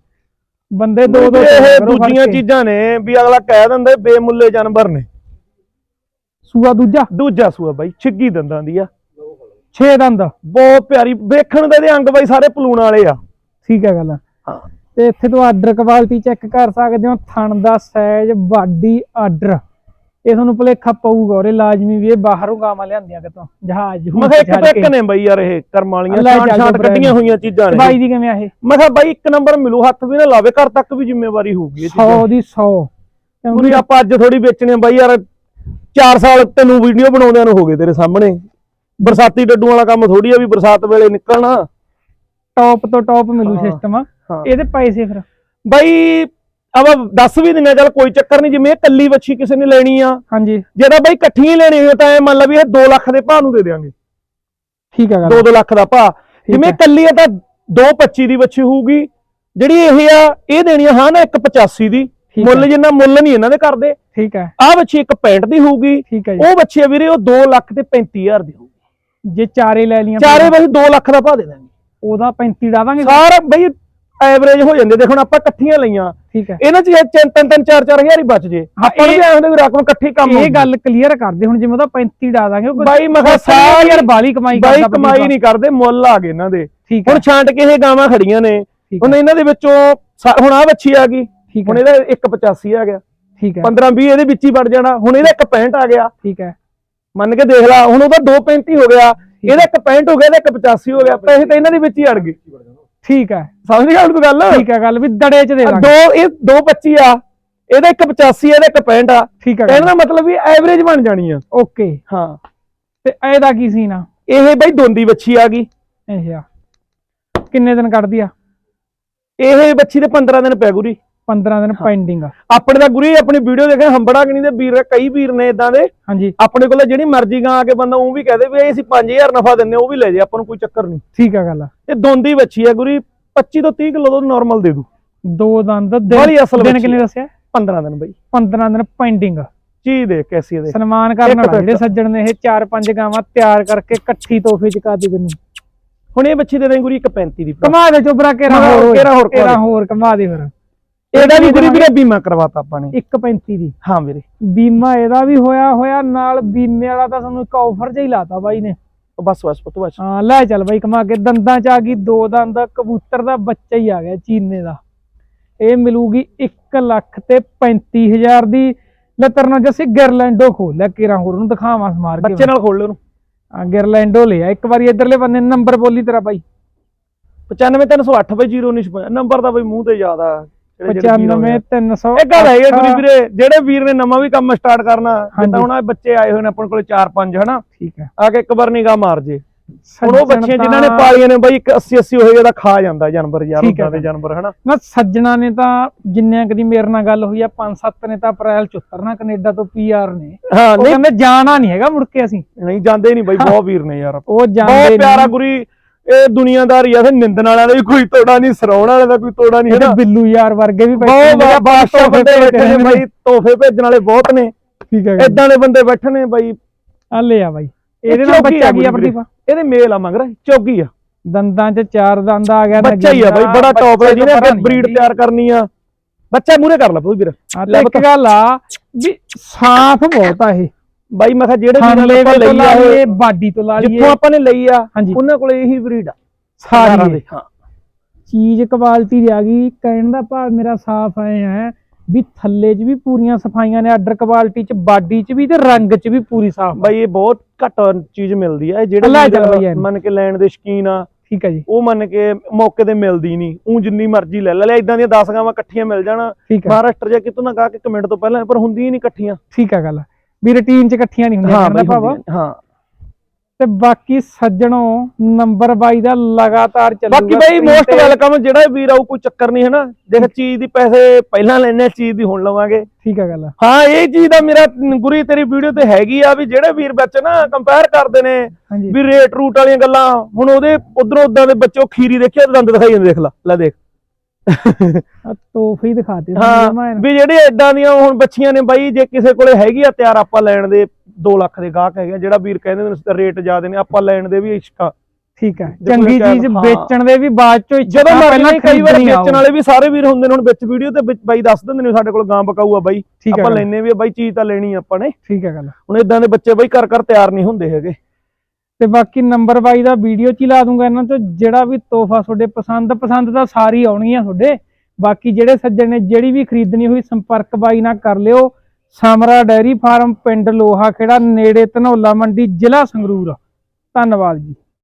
ਬੰਦੇ ਦੋ ਦੋ ਇਹ ਦੂਜੀਆਂ। ਚੀਜ਼ਾਂ ਨੇ ਵੀ ਅਗਲਾ ਕਹਿ ਦਿੰਦਾ ਇਹ ਬੇਮੁੱਲੇ ਜਾਨਵਰ ਨੇ। ਸੂਆ ਦੂਜਾ? ਦੂਜਾ ਸੂਆ ਬਾਈ ਛਿੱਗੀ ਦੰਦਾਂ ਦੀ ਆ। 6 ਦੰਦ ਬਹੁਤ ਪਿਆਰੀ ਵੇਖਣ ਦੇ ਦੇ ਅੰਗ ਬਾਈ ਸਾਰੇ ਪਲੂਣ ਵਾਲੇ ਆ। ਠੀਕ ਹੈ ਗੱਲ ਹਾਂ। ਤੇ ਇੱਥੇ ਤੋਂ ਆਰਡਰ ਕੁਆਲਿਟੀ ਚੈੱਕ ਕਰ ਸਕਦੇ ਹੋ ਥਣ ਦਾ ਸਾਈਜ਼ ਬਾਡੀ ਆਰਡਰ। ਇਹ ਤੁਹਾਨੂੰ ਭੁਲੇਖਾ ਪਊਗਾ ਔਰੇ ਲਾਜ਼ਮੀ ਵੀ ਇਹ ਬਾਹਰੋਂ ਗਾਵਾਂ ਲਿਆਂਦੀਆਂ ਕਿਤੋਂ ਜਹਾਜ਼ ਮੈਂ ਕਿਹਾ ਇੱਕ ਨੇ ਬਾਈ ਯਾਰ ਇਹ ਕਰਮ ਵਾਲੀਆਂ ਛਾਂਟ ਛਾਂਟ। ਕੱਢੀਆਂ ਹੋਈਆਂ ਚੀਜ਼ਾਂ ਨੇ। ਬਾਈ ਦੀ ਕਿਵੇਂ ਆ ਇਹ? ਮੈਂ ਕਿਹਾ ਬਾਈ ਇੱਕ ਨੰਬਰ ਮਿਲੂ ਹੱਥ ਵੀ ਨਾ ਲਾਵੇ ਘਰ ਤੱਕ ਵੀ ਜ਼ਿੰਮੇਵਾਰੀ ਹੋਊਗੀ ਇਹ 100 ਚੀਜ਼ਾਂ। ਦੀ 100 ਪੂਰੀ ਆਪਾਂ ਅੱਜ ਥੋੜੀ ਵੇਚਣੇ ਬਾਈ ਯਾਰ 4 ਸਾਲ ਤੈਨੂੰ ਵੀਡੀਓ ਬਣਾਉਂਦਿਆਂ ਨੂੰ ਹੋ ਗਏ ਤੇਰੇ ਸਾਹਮਣੇ। ਬਰਸਾਤੀ ਡੱਡੂ ਵਾਲਾ ਕੰਮ ਥੋੜੀ ਆ ਵੀ ਬਰਸਾਤ ਵੇਲੇ ਨਿਕਲਣਾ। ਟੌਪ ਤੋਂ ਟੌਪ ਮਿਲੂ ਹਾਂ। ਸਿਸਟਮ ਹਾਂ। ਇਹਦੇ ਪੈਸੇ ਫਿਰ। ਬਾਈ ਆਪਾਂ ਦੱਸ ਵੀ ਦਿੰਨੇ ਚੱਲ ਕੋਈ ਚੱਕਰ ਨਹੀਂ ਜਿਵੇਂ ਇਹ ਕੱਲੀ ਵੱਛੀ ਕਿਸੇ ਨੇ ਲੈਣੀ ਆ। ਹਾਂਜੀ। ਜੇ ਤਾਂ ਬਾਈ ਇਕੱਠੀਆਂ ਹੀ ਲੈਣੀ ਹੋਵੇ ਤਾਂ ਐ ਮੰਨ ਲਾ ਵੀ ਇਹ 2 ਲੱਖ ਦੇ ਭਾਅ ਨੂੰ ਦੇ ਦੇਾਂਗੇ ਠੀਕ ਆ ਗੱਲ। 2-2 ਲੱਖ ਦਾ ਭਾਅ। ਜਿਵੇਂ ਹੈ। ਕੱਲੀ ਆ ਤਾਂ 225 ਦੀ ਵੱਛੀ ਹੋਊਗੀ। ਜਿਹੜੀ ਇਹ ਆ ਇਹ ਦੇਣੀ ਆ ਹਾਂ ਨਾ 185 ਦੀ। ਠੀਕ ਮੁੱਲ ਹੈ। ਜਿੰਨਾ ਮੁੱਲ ਨਹੀਂ ਇਹਨਾਂ ਦੇ ਕਰਦੇ ਠੀਕ ਹੈ। ਆਹ ਵੱਛੀ 165 ਦੀ ਹੋਊਗੀ। ਠੀਕ ਹੈ ਜੀ। ਉਹ ਬੱਚੇ ਆ ਵੀਰੇ ਉਹ 2 ਲੱਖ ਤੇ 35000 ਦੀ ਹੋਊਗੀ। ਜੇ ਚਾਰੇ ਲੈ ਲੀਆਂ ਚਾਰੇ ਬਈ 2 ਲੱਖ ਦਾ ਭਾਅ ਦੇ ਦਾਂਗੇ ਉਹਦਾ 35 ਡਾਵਾਂਗੇ। ਸਾਰਾ ਬਈ ਐਵਰੇਜ ਹੋ ਜਾਂਦੇ। ਦੇਖੋ ਹੁਣ ਆਪਾਂ ਇਕੱਠੀਆਂ ਲਈਆਂ। ਠੀਕ ਹੈ। ਇਹਨਾਂ 'ਚ ਤਿੰਨ ਤਿੰਨ ਤਿੰਨ ਚਾਰ ਚਾਰ ਹਜ਼ਾਰ ਹੀ ਬਚ ਜੇ। ਆਪਾਂ ਨੂੰ ਵੀ ਇਹ- ਐਂ ਹੁੰਦਾ ਵੀ ਰਕਮ ਇਕੱਠੀ ਕੰਮ ਇਹ ਹੋਊਗੀ। ਗੱਲ ਕਲੀਅਰ ਕਰਦੇ। ਹੁਣ ਜਿਵੇਂ ਉਹਦਾ 35 ਡਾ ਦਾਂਗੇ ਉਹ ਬਾਈ ਮੈਂ ਕਿਹਾ ਸਾਰੀ ਯਾਰ ਬਾਲੀ ਕਮਾਈ ਬਾਈ ਕਰਦਾ ਕਮਾਈ ਨਹੀਂ ਕਰਦੇ ਮੁੱਲ ਆ ਗਏ ਇਹਨਾਂ ਦੇ। ਠੀਕ ਹੈ। ਹੁਣ ਛਾਂਟ ਕੇ ਇਹ ਗਾਵਾਂ ਖੜੀਆਂ ਨੇ। ਠੀਕ ਹੁਣ ਹੈ। ਇਹਨਾਂ ਦੇ ਵਿੱਚੋਂ ਸਾ- ਹੁਣ ਆ ਬੱਚੀ ਆ ਗਈ। ਠੀਕ ਹੁਣ ਇਹਦਾ 185 ਆ ਗਿਆ। ਠੀਕ ਹੈ। 15 20 ਇਹਦੇ ਵਿੱਚ ਹੀ ਵੜ ਜਾਣਾ। ਹੁਣ ਇਹਦਾ 165 ਆ ਗਿਆ। ਠੀਕ ਹੈ। ਮੰਨ ਕੇ ਦੇਖ ਲਾ ਹੁਣ ਉਹਦਾ 235 ਹੋ ਗਿਆ। ਇਹਦਾ 165 ਹੋ ਗਿਆ ਇਹਦਾ 185 ਹੋ ਗਿਆ। ਪੈਸੇ ਤਾਂ ਇਹਨਾਂ ਦੇ ਵਿੱਚ ਹੀ ਅੜ ਗਏ। ਠੀਕ ਹੈ। ਸਮਝ ਗਿਆ ਤੂੰ ਗੱਲ? ਠੀਕ ਹੈ ਗੱਲ ਵੀ ਦੜੇ ਚ ਦੇ ਆ ਦੋ ਇਹ 225 ਆ। ਇਹਦਾ 185 ਇਹਦਾ 165 ਆ। ਠੀਕ ਹੈ ਕਹਿਣ ਦਾ ਮਤਲਬ ਵੀ ਐਵਰੇਜ ਬਣ ਜਾਣੀ ਆ। ਓਕੇ। ਹਾਂ। ਤੇ ਇਹਦਾ ਕੀ ਸੀਨ ਆ? ਇਹ ਬਈ ਦੋਂਦੀ ਬੱਚੀ ਆ ਗਈ। ਅੱਛਾ ਕਿੰਨੇ ਦਿਨ ਕੱਢਦੀ ਆ? ਇਹ ਬੱਚੀ ਦੇ 15 ਦਿਨ ਪੈ ਗੁਰੀ। 15 ਦਿਨ ਪੈਂਡਿੰਗ ਆ। ਆਪਣੇ ਦਾ ਗੁਰੀ ਆਪਣੀ ਵੀਡੀਓ ਦੇਖੇ ਹੰਬੜਾ ਗਣੀ ਦੇ ਵੀਰ ਕਈ ਵੀਰ ਨੇ ਇਦਾਂ ਦੇ। ਹਾਂਜੀ। ਆਪਣੇ ਕੋਲੇ ਜਿਹੜੀ ਮਰਜ਼ੀ ਗਾਂ ਆ ਕੇ ਬੰਦਾ ਉਹ ਵੀ ਕਹਦੇ ਵੀ ਇਹ ਅਸੀਂ 5000 ਨਫਾ ਦਿੰਨੇ ਉਹ ਵੀ ਲੈ ਜੇ ਆਪਾਂ ਨੂੰ ਕੋਈ ਚੱਕਰ ਨਹੀਂ। ਠੀਕ ਆ ਗੱਲ ਇਹ ਦੋਂਦੀ ਬੱਚੀ ਆ ਗੁਰੀ 25 ਤੋਂ 30 ਕਿਲੋ ਦਾ ਨਾਰਮਲ ਦੇ ਦੂ। ਦੋ ਦੰਦ ਦਿਨ ਦਿਨ ਕਿੰਨੇ। ਦੱਸਿਆ? 15 ਦਿਨ ਬਈ। 15 ਦਿਨ ਪੈਂਡਿੰਗ ਚੀਜ਼ ਦੇ ਕੈਸੀ ਦੇ ਸਨਮਾਨ ਕਰਨ ਵਾਲਾ ਤੋਂ ਜਿਹੜੇ। ਸੱਜਣ ਨੇ ਇਹ ਚਾਰ ਪੰਜ ਗਾਵਾਂ ਤਿਆਰ ਕਰਕੇ ਇਕੱਠੀ ਤੋਹਫੇ ਚ ਕਾਦੀ ਤੈਨੂੰ। ਹੁਣ ਇਹ ਬੱਚੀ ਦੇ ਦੇ ਗੁਰੀ 135 ਦੀ। ਕਮਾ ਦੇ ਚੋਬਰਾ ਕੇਰਾ ਹੋਰ ਕੇਰਾ ਹੋਰ ਕਮਾ ਕੇਰਾ ਦੇ। ਹੋਰ ਕਮਾ ਦੇ ਫਿਰ। ਇਹਦਾ ਵੀ ਗੁਰੀ ਵੀਰੇ ਬੀਮਾ ਕਰਵਾਤਾ ਆਪਾਂ ਨੇ। 135 ਦੀ। ਹਾਂ ਵੀਰੇ। ਬੀਮਾ ਇਹਦਾ ਵੀ ਹੋਇਆ ਹੋਇਆ ਨਾਲ ਬੀਮੇ ਵਾਲਾ ਤਾਂ ਤੁਹਾਨੂੰ ਇੱਕ ਆਫਰ ਜਿਹਾ ਹੀ ਲਾਤਾ ਬਾਈ ਨੇ। ਬਸ ਬਸ ਪੁੱਤ ਬਸ। ਹਾਂ ਲੈ ਚੱਲ ਬਾਈ ਕਮਾ ਕੇ। ਦੰਦਾਂ ਚ ਆ ਗਈ ਦੋ ਦੰਦ ਕਬੂਤਰ ਦਾ ਬੱਚਾ ਹੀ ਆ ਗਿਆ ਚੀਨੇ ਦਾ। ਇਹ ਮਿਲੂਗੀ 1 ਲੱਖ ਤੇ 35000 ਦੀ। ਲਤਰਨਾ ਜੱਸੀ ਗਿਰਲੈਂਡੋ ਖੋਲ ਲੈ ਕੇਰਾ ਹੋਰ ਨੂੰ ਦਿਖਾਵਾਂ ਸਮਾਰ ਕੇ ਬੱਚੇ ਨਾਲ ਖੋਲ ਲੈ ਉਹਨੂੰ। ਹਾਂ ਗਿਰਲੈਂਡੋ ਲਿਆ। ਇੱਕ ਵਾਰੀ ਇਧਰਲੇ ਬੰਨੇ ਨੰਬਰ ਬੋਲੀ ਤੇਰਾ ਬਾਈ। 95308 ਬਈ 019 ਨੰਬਰ ਤਾਂ ਬਈ ਮੂੰਹ ਤੇ ਯਾਦ ਜਿਹੜੇ- ਵੀਰ ਹੋਏ ਆ। 95300 ਇੱਕ ਗੱਲ ਹੈ ਗੁਰੀ ਵੀਰੇ ਜਿਹੜੇ ਵੀਰ ਨੇ ਨਵਾਂ ਵੀ ਕੰਮ ਸਟਾਰਟ ਕਰਨਾ। ਜਿੱਦਾਂ ਹੁਣ ਬੱਚੇ ਆਏ ਹੋਏ ਨੇ ਆਪਣੇ ਕੋਲੇ 4-5 ਹਨਾ? ਠੀਕ ਹੈ। ਆ ਕੇ ਇੱਕ ਵਾਰ ਨਿਗਾਹ ਮਾਰ ਜੇ। ਹੁਣ ਉਹ ਬੱਚੇ ਜਿਨ੍ਹਾਂ ਨੇ ਤਾਂ- ਪਾਲੀਆਂ ਨੇ ਬਾਈ ਇੱਕ 80 80 ਹੋਏ ਦਾ ਖਾ ਜਾਂਦਾ ਜਾਨਵਰ ਯਾਰ ਉਦਾਂ ਦੇ ਜਾਨਵਰ ਹਨਾ? ਨਾ ਸੱਜਣਾ ਨੇ ਤਾਂ ਜਿੰਨਿਆਂ ਕਦੀ ਮੇਰੇ ਨਾਲ ਗੱਲ ਹੋਈ ਆ ਪੰਜ ਸੱਤ ਨੇ ਤਾਂ ਅਪ੍ਰੈਲ ਚ ਉਤਰਨਾ ਕੈਨੇਡਾ ਤੋਂ ਪੀਆਰ ਨੇ। ਹਾਂ ਉਹ ਕਹਿੰਦੇ ਜਾਣਾ ਨਹੀਂ ਹੈਗਾ ਮੁੜ ਕੇ ਅਸੀਂ। ਨਹੀਂ ਜਾਂਦੇ ਨਹੀਂ ਬਾਈ ਬਹੁਤ ਵੀਰ ਨੇ ਯਾਰ। ਉਹ ਜਾਂਦੇ ਬਹੁਤ। ਪਿਆਰਾ ਗੁਰੀ ਇਹ ਦੁਨੀਆਦਾਰੀ ਆ ਤੇ ਨਿੰਦਣ ਵਾਲਿਆਂ ਦਾ ਵੀ ਕੋਈ ਤੋੜਾ ਨਹੀਂ ਸਰਾਉਣ ਵਾਲਿਆਂ ਦਾ ਕੋਈ ਤੋੜਾ ਨਹੀਂ ਹੈਨਾ? ਬਿੱਲੂ ਯਾਰ ਵਰਗੇ ਵੀ ਬੈਠੇ ਬਹੁਤ ਬਾਦਸ਼ਾਹ ਬੰਦੇ ਬੈਠੇ ਨੇ ਬਾਈ ਤੋਹਫੇ ਭੇਜਣ ਵਾਲੇ ਬਹੁਤ ਨੇ। ਠੀਕ ਹੈ ਇਦਾਂ ਦੇ ਬੰਦੇ ਬੈਠੇ ਨੇ ਬਾਈ। ਆ ਲੈ ਆ ਬਾਈ। ਇਹਦੇ ਨਾਲ ਬੱਚਾ ਕੀ ਆ ਪ੍ਰਦੀਪ ਇਹਦੇ ਮੇਲ ਆ ਮੰਗਰਾ ਚੌਗੀ ਆ। ਦੰਦਾਂ 'ਚ ਚਾਰ ਦੰਦ ਆ ਗਿਆ ਬੱਚਾ ਹੀ ਆ ਬਾਈ ਬੜਾ ਟੌਪ ਹੈ ਜਿਹਨੇ ਬੱਚੇ ਬਰੀਡ ਤਿਆਰ ਕਰਨੀ ਆ। ਬੱਚਾ ਮੂਰੇ ਕਰ ਲਾ ਵੀਰ। ਹਾਂ ਇੱਕ ਗੱਲ ਆ ਵੀ ਸਾਫ਼ ਬਹੁਤ ਆ ਇਹ। ਬਾਈ ਮੈਂ ਕਿਹਾ ਜਿਹੜੇ ਆਪਾਂ ਤੋਂ ਲਈ ਆ ਇਹ, ਬਾਡੀ ਤੋਂ ਲਾ ਲਈਏ ਜਿੱਥੋਂ ਆਪਾਂ ਨੇ ਲਈ ਆ ਉਹਨਾਂ ਕੋਲੇ ਇਹੀ ਬਰੀਡ ਆ। ਸਾਰੀ। ਦੇ, ਹਾਂ। ਚੀਜ਼ ਕੁਆਲਿਟੀ ਦੀ ਆ ਗਈ ਕਹਿਣ ਦਾ ਭਾਵ ਮੇਰਾ ਸਾਫ਼ ਆਏ ਹੈ ਵੀ ਥੱਲੇ 'ਚ ਵੀ ਪੂਰੀਆਂ ਸਫਾਈਆਂ ਨੇ ਆਰਡਰ ਕੁਆਲਿਟੀ 'ਚ ਬਾਡੀ 'ਚ ਵੀ ਤੇ ਰੰਗ 'ਚ ਵੀ ਪੂਰੀ ਸਾਫ਼ ਬਾਈ ਇਹ ਬਹੁਤ ਘੱਟ ਚੀਜ਼ ਮਿਲਦੀ ਆ। ਇਹ ਜਿਹੜੇ। ਮੰਨ ਕੇ ਲੈਣ ਦੇ ਸ਼ਕੀਨ ਆ ਠੀਕ ਹੈ ਜੀ। ਉਹ ਮੰਨ ਕੇ ਮੌਕੇ ਤੇ ਮਿਲਦੀ ਨਹੀਂ। ਉਹ ਜਿੰਨੀ ਮਰਜ਼ੀ ਲੈ ਲੈ। ਇਦਾਂ ਦੀਆਂ 10 ਗਾਵਾਂ ਇਕੱਠੀਆਂ ਮਿਲ ਜਾਣਾ। ਮਹਾਰਾਸ਼ਟਰ ਜਾਂ ਕਿਤੋਂ ਨਾ ਗਾ ਕੇ ਕਮੈਂਟ ਤੋਂ ਪਹਿਲਾਂ ਪਰ ਹੁੰਦੀਆਂ ਹੀ ਨਹੀਂ ਇਕੱਠੀਆਂ। ਠੀਕ ਹੈ ਗੱਲ ਵੀ ਰੁਟੀਨ 'ਚ ਇਕੱਠੀਆਂ ਨਹੀਂ ਹੁੰਦੀਆਂ ਕਹਿਣ ਦਾ ਬਾਈ ਭਾਵ। ਨੇ, ਹਾਂ। ਤੇ ਬਾਕੀ ਸੱਜਣੋ ਨੰਬਰ 22 ਦਾ ਲਗਾਤਾਰ ਚੱਲੂਗਾ ਬਾਕੀ ਬਾਈ ਮੋਸਟ। ਵੈਲਕਮ ਜਿਹੜਾ ਵੀਰ ਆਊ ਕੋਈ ਚੱਕਰ ਨਹੀਂ ਹਨਾ? ਦੇਖ ਚੀਜ਼ ਦੀ ਪੈਸੇ ਪਹਿਲਾਂ ਲੈਣੇ ਚੀਜ਼ ਦੀ ਹੁਣ ਲਵਾਂਗੇ। ਠੀਕ ਹੈ ਗੱਲ। ਹਾਂ ਇਹ ਚੀਜ਼ ਦਾ ਮੇਰਾ ਗੁਰੀ ਤੇਰੀ ਵੀਡੀਓ ਤੇ ਹੈਗੀ ਆ ਵੀ ਜਿਹੜੇ ਵੀਰ ਵਿੱਚ ਨਾ ਕੰਪੇਅਰ ਕਰਦੇ ਨੇ ਵੀ ਰੇਟ ਰੂਟ ਵਾਲੀਆਂ ਗੱਲਾਂ ਹੁਣ ਉਹਦੇ ਉਧਰੋਂ ਉਦਾਂ ਦੇ ਬੱਚੇ ਖੀਰੀ ਦੇਖਿਆ ਦੰਦ ਦਿਖਾਈ ਜਾਂਦੇ ਦੇਖ ਲੈ ਲੈ ਦੇਖ। ਤੋਹਫੇ ਹੀ ਦਿਖਾਤੇ ਹਾਂ ਵੀ ਜਿਹੜੇ ਇਦਾਂ ਦੀਆਂ ਹੁਣ ਬੱਚੀਆਂ ਨੇ ਬਾਈ ਜੇ ਕਿਸੇ ਕੋਲੇ ਹੈਗੀ ਆ ਤਿਆਰ ਆਪਾਂ ਲੈਣ ਦੇ 2 ਲੱਖ ਦੇ ਗਾਹਕ ਹੈਗੇ ਜਿਹੜਾ ਵੀਰ ਕਹਿੰਦੇ ਨੇ ਰੇਟ ਜ਼ਿਆਦੇ ਨੇ ਆਪਾਂ ਲੈਣ ਦੇ ਵੀ ਇਸ਼ਕਾ ਠੀਕ ਹੈ ਚੰਗੀ ਚੀਜ਼। ਵੇਚਣ ਦੇ ਵੀ ਬਾਅਦ ਚੋਂ ਜਦੋਂ ਪਹਿਲਾਂ ਕਈ ਵਾਰ ਵੇਚਣ ਵਾਲੇ ਵੀ ਸਾਰੇ ਵੀਰ ਹੁੰਦੇ ਨੇ ਹੁਣ ਵਿੱਚ ਵੀਡੀਓ ਤੇ ਵਿੱਚ ਬਾਈ ਦੱਸ ਦਿੰਦੇ ਨੇ ਸਾਡੇ ਕੋਲ ਗਾਂ ਬਕਾਊ ਆ ਬਾਈ। ਆਪਾਂ ਲੈਨੇ ਵੀ ਆ ਬਾਈ ਚੀਜ਼ ਤਾਂ ਲੈਣੀ ਆ ਆਪਾਂ ਨੇ। ਠੀਕ ਹੈ ਗੱਲ। ਹੁਣ ਇਦਾਂ ਦੇ ਬੱਚੇ ਬਾਈ ਕਰ ਕਰ ਤਿਆਰ ਨਹੀਂ ਹੁੰਦੇ ਹੈਗੇ। ਤੇ ਬਾਕੀ ਨੰਬਰ ਬਾਈ ਦਾ ਵੀਡੀਓ ਚ ਹੀ ਲਾ ਦੂੰਗਾ ਇਹਨਾਂ ਤੋਂ, ਜਿਹੜਾ ਵੀ ਤੋਹਫਾ ਤੁਹਾਡੇ ਪਸੰਦ ਪਸੰਦ ਤਾਂ ਸਾਰੀ ਆਉਣਗੀਆਂ ਤੁਹਾਡੇ। ਬਾਕੀ ਜਿਹੜੇ ਸੱਜਣ ਨੇ, ਜਿਹੜੀ ਵੀ ਖਰੀਦਣੀ ਹੋਈ ਸੰਪਰਕ ਬਾਈ ਨਾਲ ਕਰ ਲਿਓ। ਸਮਰਾ ਡੈਰੀ ਫਾਰਮ, ਪਿੰਡ ਲੋਹਾ ਖੇੜਾ ਨੇੜੇ ਧਨੌਲਾ ਮੰਡੀ, ਜ਼ਿਲ੍ਹਾ ਸੰਗਰੂਰ। ਧੰਨਵਾਦ ਜੀ।